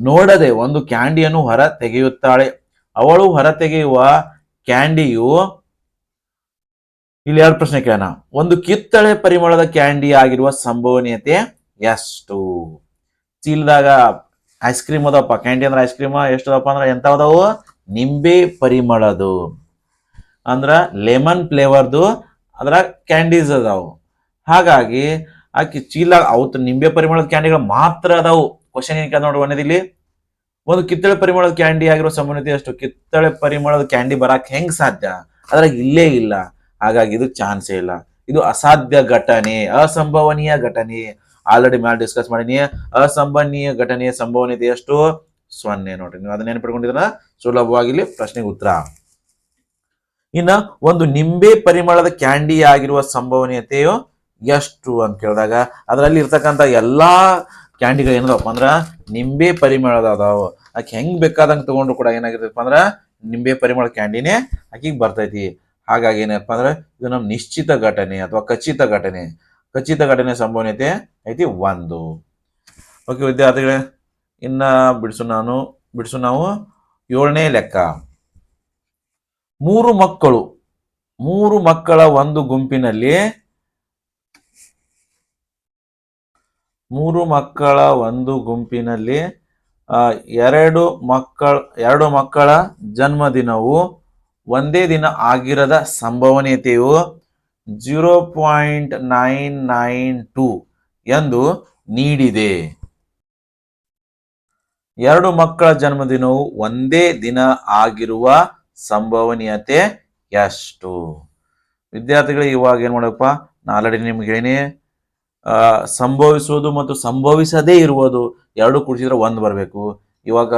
ನೋಡದೆ ಒಂದು ಕ್ಯಾಂಡಿಯನ್ನು ಹೊರ ತೆಗೆಯುತ್ತಾಳೆ. ಅವಳು ಹೊರ ತೆಗೆಯುವ ಕ್ಯಾಂಡಿಯು ಇಲ್ಲಿ ಎರಡು ಪ್ರಶ್ನೆ ಕೇಳೋಣ. ಒಂದು ಕಿತ್ತಳೆ ಪರಿಮಳದ ಕ್ಯಾಂಡಿ ಆಗಿರುವ ಸಂಭವನೀಯತೆ ಎಷ್ಟು? ಚೀಲದಾಗ ಐಸ್ ಕ್ರೀಮ್ ಅದಪ್ಪ ಕ್ಯಾಂಡಿ ಅಂದ್ರೆ ಐಸ್ ಕ್ರೀಮ್ ಎಷ್ಟದಪ್ಪ ಅಂದ್ರೆ ಅದಾವು ನಿಂಬೆ ಪರಿಮಳದು. ಅಂದ್ರ ಲೆಮನ್ ಫ್ಲೇವರ್ದು ಅದ್ರ ಕ್ಯಾಂಡೀಸ್ ಅದಾವು. ಹಾಗಾಗಿ ಆಕಿ ಚೀಲ ಅವತ್ತು ನಿಂಬೆ ಪರಿಮಳದ ಕ್ಯಾಂಡಿಗಳು ಮಾತ್ರ ಅದಾವು. ಕ್ವಶನ್ ಏನ್ ನೋಡಿ ಒಂದಿಲ್ಲಿ ಒಂದು ಕಿತ್ತಳೆ ಪರಿಮಳದ ಕ್ಯಾಂಡಿ ಆಗಿರೋ ಸಂಬಂಧಿತ ಅಷ್ಟು ಕಿತ್ತಳೆ ಪರಿಮಳದ ಕ್ಯಾಂಡಿ ಬರಾಕ್ ಹೆಂಗ್ ಸಾಧ್ಯ? ಅದ್ರಾಗ ಇಲ್ಲೇ ಇಲ್ಲ. ಹಾಗಾಗಿ ಇದು ಚಾನ್ಸೇ ಇಲ್ಲ. ಇದು ಅಸಾಧ್ಯ ಘಟನೆ, ಅಸಂಭವನೀಯ ಘಟನೆ. ಆಲ್ರೆಡಿ ಮ್ಯಾಲ್ ಡಿಸ್ಕಸ್ ಮಾಡೀನಿ ಅಸಂಭವನೀಯ ಘಟನೆಯ ಸಂಭವನೀಯತೆ ಎಷ್ಟು? ಸೊನ್ನೆ ನೋಡ್ರಿ. ನೀವು ಅದನ್ನ ನೆನಪಿಟ್ಕೊಂಡಿದ್ರ ಸುಲಭವಾಗಿ ಇಲ್ಲಿ ಪ್ರಶ್ನೆಗೆ ಉತ್ತರ. ಇನ್ನ ಒಂದು ನಿಂಬೆ ಪರಿಮಳದ ಕ್ಯಾಂಡಿ ಆಗಿರುವ ಸಂಭವನೀಯತೆಯು ಎಷ್ಟು ಅಂತ ಕೇಳಿದಾಗ ಅದರಲ್ಲಿ ಇರ್ತಕ್ಕಂಥ ಎಲ್ಲಾ ಕ್ಯಾಂಡಿಗಳು ಏನದಪ್ಪ ಅಂದ್ರ ನಿಂಬೆ ಪರಿಮಳದ ಅದಾವ ಆಕೆ ಹೆಂಗ್ ಬೇಕಾದಂಗೆ ತಗೊಂಡ್ರು ಕೂಡ ಏನಾಗಿರ್ತೈತಪ್ಪ ಅಂದ್ರ ನಿಂಬೆ ಪರಿಮಳ ಕ್ಯಾಂಡಿನೇ ಆಕಿಗೆ ಬರ್ತೈತಿ. ಹಾಗಾಗಿ ಏನಪ್ಪ ಅಂದ್ರೆ ಇದು ನಮ್ಮ ನಿಶ್ಚಿತ ಘಟನೆ ಅಥವಾ ಖಚಿತ ಘಟನೆ. ಖಚಿತ ಘಟನೆ ಸಂಭವನೀಯತೆ ಐತಿ ಒಂದು. ಓಕೆ ವಿದ್ಯಾರ್ಥಿಗಳೇ, ಇನ್ನ ಬಿಡಿಸು ನಾನು, ಬಿಡಿಸು ನಾವು ಏಳನೇ ಲೆಕ್ಕ. ಮೂರು ಮಕ್ಕಳು, ಮೂರು ಮಕ್ಕಳ ಒಂದು ಗುಂಪಿನಲ್ಲಿ ಮೂರು ಮಕ್ಕಳ ಒಂದು ಗುಂಪಿನಲ್ಲಿ ಎರಡು ಮಕ್ಕಳ ಎರಡು ಮಕ್ಕಳ ಜನ್ಮದಿನವು ಒಂದೇ ದಿನ ಆಗಿರದ ಸಂಭವನೀಯತೆಯು zero point nine nine two ಎಂದು ನೀಡಿದೆ. ಎರಡು ಮಕ್ಕಳ ಜನ್ಮದಿನವು ಒಂದೇ ದಿನ ಆಗಿರುವ ಸಂಭವನೀಯತೆ ಎಷ್ಟು? ವಿದ್ಯಾರ್ಥಿಗಳಿಗೆ ಇವಾಗ ಏನು ಮಾಡಪ್ಪ? ನಾ ಆಲ್ರೆಡಿ ನಿಮ್ಗೆ ಸಂಭವಿಸುವುದು ಮತ್ತು ಸಂಭವಿಸದೇ ಇರುವುದು ಎರಡು ಕುಡಿಸಿದ್ರೆ ಒಂದು ಬರಬೇಕು. ಇವಾಗ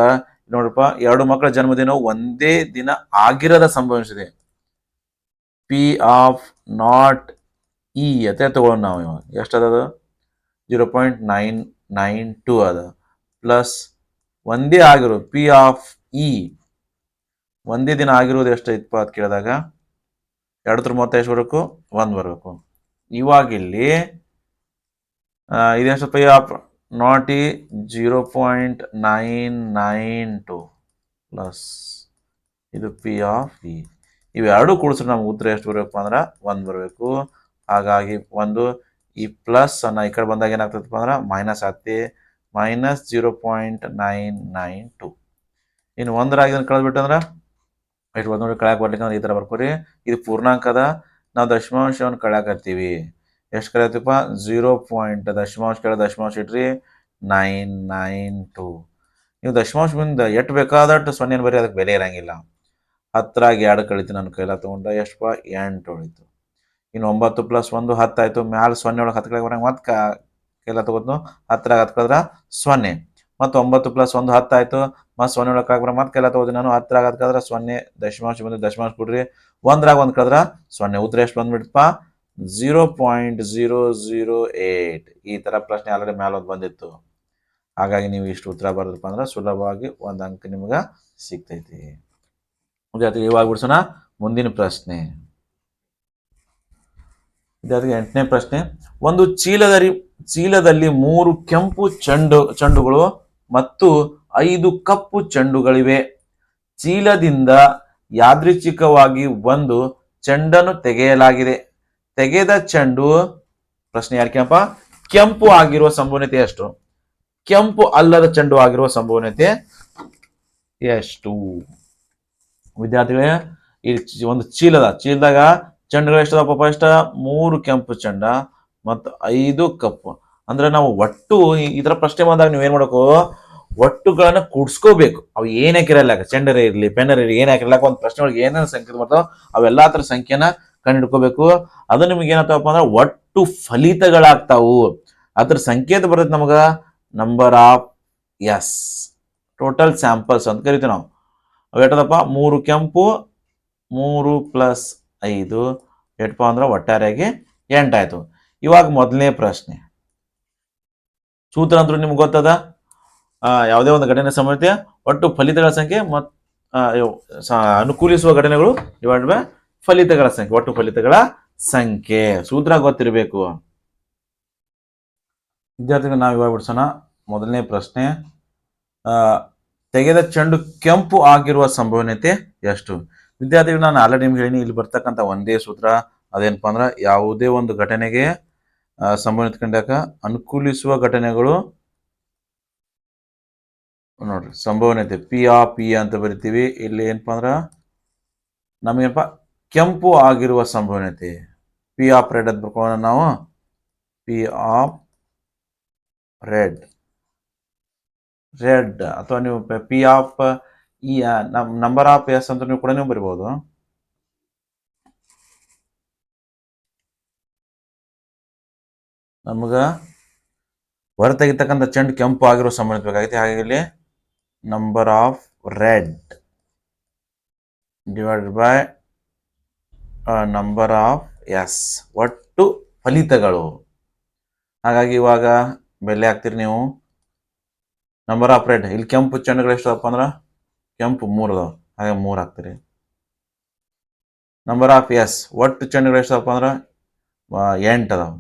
ನೋಡಪ್ಪ ಎರಡು ಮಕ್ಕಳ ಜನ್ಮದಿನ ಒಂದೇ ದಿನ ಆಗಿರದ ಸಂಭವಿಸಿದೆ. ಪಿ ಆಫ್ ನಾಟ್ ಇ ಅಂತ ತಗೊಳ್ಳೋಣ ನಾವು ಇವಾಗ. ಎಷ್ಟದ zero point nine nine two ಅದ. ಪ್ಲಸ್ ಒಂದೇ ಆಗಿರೋ ಪಿ ಆಫ್ ಇ ಒಂದೇ ದಿನ ಆಗಿರೋದು ಎಷ್ಟು ಐತಪ್ಪ ಅಂತ ಕೇಳಿದಾಗ? ಎರಡತ್ರ ಮೊತ್ತ ಎಷ್ಟು ಬರಬೇಕು, ಒಂದು ಬರಬೇಕು. ಇವಾಗಿಲ್ಲಿ ಇದೆಷ್ಟು P of not zero point nine nine two plus ಇದು ಪಿ ಆಫ್ ಇ ಇವೆರಡು ಕೂಡಿಸ್ರೆ ನಮ್ಗೆ ಉತ್ತರ ಎಷ್ಟು ಬರಬೇಕು ಅಂದ್ರೆ ಒಂದು ಬರಬೇಕು. ಹಾಗಾಗಿ ಒಂದು ಈ ಪ್ಲಸ್ ಅನ್ನ ಈ ಕಡೆ ಬಂದಾಗ ಏನಾಗ್ತದಪ್ಪ ಅಂದ್ರೆ minus ಆಗ್ತಿ minus zero point nine nine two ಇನ್ನು ಒಂದರಾಗಿ ಕಳೆದ್ಬಿಟ್ಟಂದ್ರೆ ಎಷ್ಟು ಒಂದು ನೋಡಿ ಕಳ್ಯಾಕ ಬರ್ಲಿಕ್ಕೆ ಅಂದ್ರೆ ಈ ಥರ ಬರ್ಕೋರಿ. ಇದು ಪೂರ್ಣಾಂಕದ ನಾವು ದಶಮಾಂಶವನ್ನು ಕಳ್ಯಾಕತ್ತೀವಿ. ಎಷ್ಟು ಕಳೆಯತ್ತಪ್ಪ ಝೀರೋ ಪಾಯಿಂಟ್ ದಶಮಾಂಶ ಕೆಳ ದಶಮಾಂಶ ಇಟ್ರಿ ನೈನ್ ನೈನ್ ಟು ನೀವು ದಶಮಾಂಶ ಮುಂದೆ ಎಷ್ಟು ಬೇಕಾದಷ್ಟು ಸೊನ್ನೆನ ಬರೀ ಅದಕ್ಕೆ ಬೆಲೆ ಇರಂಗಿಲ್ಲ. ಹತ್ತರಾಗಿ ಎರಡು ಕಳಿತು ನನ್ನ ಕೈಲ ತೊಗೊಂಡ ಎಷ್ಟಪ್ಪ ಎಂಟು ಉಳಿತು ಇನ್ನು ಒಂಬತ್ತು ಪ್ಲಸ್ ಒಂದು ಹತ್ತಾಯಿತು ಮ್ಯಾಲ ಸೊನ್ನೆ ಒಳಗೆ ಹತ್ತು ಕಡೆ ಬರಂಗೆ ಮತ್ತೆ ಕೈಲ ತಗೋತು ಹತ್ತರಾಗ ಹತ್ತು ಕಳೆದ್ರೆ ಸೊನ್ನೆ. ಮತ್ತು ಒಂಬತ್ತು ಪ್ಲಸ್ ಒಂದು ಹತ್ತು ಆಯಿತು. ಮತ್ತು ಸೊನ್ನೆ ಒಳಗೆ ಹಾಕ್ಬರ ಮತ್ತೆ ಕೈಲ ತಗೋದು ನಾನು ಹತ್ತರಾಗ ಹತ್ತು ಕಳೆದ್ರೆ ಸೊನ್ನೆ ದಶಮಾಂಶ ಬಂದು ದಶಮಾಂಶ ಕೊಡ್ರಿ ಒಂದ್ರಾಗ ಒಂದು ಕದ್ರ ಸೊನ್ನೆ. ಉತ್ತರ ಎಷ್ಟು ಬಂದ್ಬಿಡ್ತಪ್ಪ? Zero point zero zero eight ಈ ಥರ ಪ್ರಶ್ನೆ ಆಲ್ರೆಡಿ ಮೇಲೆ ಒಂದು ಬಂದಿತ್ತು. ಹಾಗಾಗಿ ನೀವು ಇಷ್ಟು ಉತ್ತರ ಬರೆದಪ್ಪ ಅಂದ್ರೆ ಸುಲಭವಾಗಿ ಒಂದು ಅಂಕ ನಿಮ್ಗೆ ಸಿಗ್ತೈತಿ. ವಿದ್ಯಾರ್ಥಿ ಇವಾಗ ಬಿಡ್ಸೋಣ. ಮುಂದಿನ ಪ್ರಶ್ನೆ. ವಿದ್ಯಾರ್ಥಿ ಎಂಟನೇ ಪ್ರಶ್ನೆ. ಒಂದು ಚೀಲದಲ್ಲಿ ಚೀಲದಲ್ಲಿ ಮೂರು ಕೆಂಪು ಚೆಂಡು, ಚೆಂಡುಗಳು ಮತ್ತು ಐದು ಕಪ್ಪು ಚೆಂಡುಗಳಿವೆ. ಚೀಲದಿಂದ ಯಾದೃಚ್ಛಿಕವಾಗಿ ಒಂದು ಚೆಂಡನ್ನು ತೆಗೆಯಲಾಗಿದೆ. ತೆಗೆದ ಚೆಂಡು, ಪ್ರಶ್ನೆ ಯಾರಿಕೆಪ್ಪ ಕೆಂಪು ಆಗಿರುವ ಸಂಭವನೀಯತೆ ಎಷ್ಟು? ಕೆಂಪು ಅಲ್ಲದ ಚೆಂಡು ಆಗಿರುವ ಸಂಭವನೀಯತೆ ಎಷ್ಟು? ವಿದ್ಯಾರ್ಥಿಗಳೇ ಚಿ- ಒಂದು ಚೀಲದ, ಚೀಲದಾಗ ಚೆಂಡುಗಳು ಎಷ್ಟದಪ್ಪ ಎಷ್ಟ? ಮೂರು ಕೆಂಪು ಚೆಂಡ ಮತ್ತು ಐದು ಕಪ್ಪು. ಅಂದ್ರೆ ನಾವು ಒಟ್ಟು ಈ- ಪ್ರಶ್ನೆ ಬಂದಾಗ ನೀವು ಏನ್ ಮಾಡಬೇಕು? ಒಟ್ಟುಗಳನ್ನ ಕೂಡ್ಸ್ಕೋಬೇಕು. ಅವು ಏನ್ ಹಾಕಿರಲ್ಲ ಚೆಂಡರ್ ಇರ್ಲಿ, ಪೆನ್ನರ್ ಇರಲಿ, ಏನ್ ಹಾಕಿರಲ್ಲ, ಒಂದು ಪ್ರಶ್ನೆ ಒಳಗೆ ಏನೇನು ಸಂಖ್ಯೆ ಬರ್ತಾವ ಅವೆಲ್ಲಾ ತರ ಸಂಖ್ಯೆನ ಕಂಡುಕೋಬೇಕು ಅದು ನಿಮ್ಗೆ ಏನಾಗ್ತಾವಪ್ಪ ಅಂದ್ರೆ ಒಟ್ಟು ಫಲಿತಗಳಾಗ್ತಾವು. ಅದ್ರ ಸಂಕೇತ ಬರುತ್ತೆ ನಮಗ. Number of S total samples ಅಂತ ಕರಿತೀವಿ ನಾವು. ಅವು ಎಟ್ಟದಪ್ಪ ಮೂರು ಕೆಂಪು, ಮೂರು ಪ್ಲಸ್ ಐದು. ಎಟ್ಪ ಅಂದ್ರೆ ಒಟ್ಟಾರೆಯಾಗಿ ಎಂಟಾಯ್ತು. ಇವಾಗ ಮೊದಲನೇ ಪ್ರಶ್ನೆ. ಸೂತ್ರ ಅಂದ್ರೂ ನಿಮ್ಗೆ ಗೊತ್ತದ? ಯಾವುದೇ ಒಂದು ಘಟನೆ ಸಂಬಂಧಿತ ಒಟ್ಟು ಫಲಿತಗಳ ಸಂಖ್ಯೆ ಮತ್ತು ಅನುಕೂಲಿಸುವ ಘಟನೆಗಳು ಡಿವೈಡ್ ಬೈ ಫಲಿತಗಳ ಸಂಖ್ಯೆ, ಒಟ್ಟು ಫಲಿತಗಳ ಸಂಖ್ಯೆ. ಸೂತ್ರ ಗೊತ್ತಿರಬೇಕು. ವಿದ್ಯಾರ್ಥಿಗಳು, ನಾವು ಇವಾಗ ಬಿಡ್ಸೋಣ. ಮೊದಲನೇ ಪ್ರಶ್ನೆ ತೆಗೆದ ಚೆಂಡು ಕೆಂಪು ಆಗಿರುವ ಸಂಭವನೀಯತೆ ಎಷ್ಟು? ವಿದ್ಯಾರ್ಥಿಗಳು, ನಾನು ಆಲ್ರೆಡಿ ನಿಮ್ಗೆ ಹೇಳಿನಿ, ಇಲ್ಲಿ ಬರ್ತಕ್ಕಂಥ ಒಂದೇ ಸೂತ್ರ. ಅದೇನಪ್ಪ ಅಂದ್ರೆ ಯಾವುದೇ ಒಂದು ಘಟನೆಗೆ ಸಂಭವನೀಯತೆ ಕಂಡಾಗ ಅನುಕೂಲಿಸುವ ಘಟನೆಗಳು ನೋಡ್ರಿ, ಸಂಭವನೀಯತೆ ಪಿ ಆ ಪಿ ಅಂತ ಬರಿತೀವಿ. ಇಲ್ಲಿ ಏನಪ್ಪ ಅಂದ್ರೆ, ನಮಗೇನಪ್ಪ, ಕೆಂಪು ಆಗಿರುವ ಸಂಭವನೀಯತೆ ಪಿ ಆಫ್ ರೆಡ್ ಅಂತ ಬರ್ಕೋಣ ನಾವು. P of red. ರೆಡ್, ಅಥವಾ ನೀವು P of E number of S ಅಂತ ನೀವು ಕೂಡ ನೀವು ಬರಿಬಹುದು ನಮಗ ಹೊರತೆಗಿತಕ್ಕಂಥ ಚೆಂಡು ಕೆಂಪು ಆಗಿರೋ ಸಂಬಂಧ ಬೇಕಾಗೈತೆ ಹಾಗಾಗಿ ಇಲ್ಲಿ number of red divide by number of S ಒಟ್ಟು ಫಲಿತಗಳು. ಹಾಗಾಗಿ ಇವಾಗ ಬೆಲೆ ಹಾಕ್ತೀರಿ ನೀವು. ನಂಬರ್ ಆಫ್ ರೆಡ್ ಇಲ್ಲಿ ಕೆಂಪು ಚೆಂಡುಗಳು ಎಷ್ಟು ಅದಾವಪ್ಪ ಅಂದ್ರೆ? ಕೆಂಪು ಮೂರು ಅದಾವ. ಹಾಗೆ ಮೂರು ಹಾಕ್ತೀರಿ. ನಂಬರ್ ಆಫ್ ಎಸ್ ಒಟ್ಟು ಚೆಂಡುಗಳು ಎಷ್ಟು ಅದಾವಪ್ಪ ಅಂದ್ರೆ? ಎಂಟು ಅದಾವ.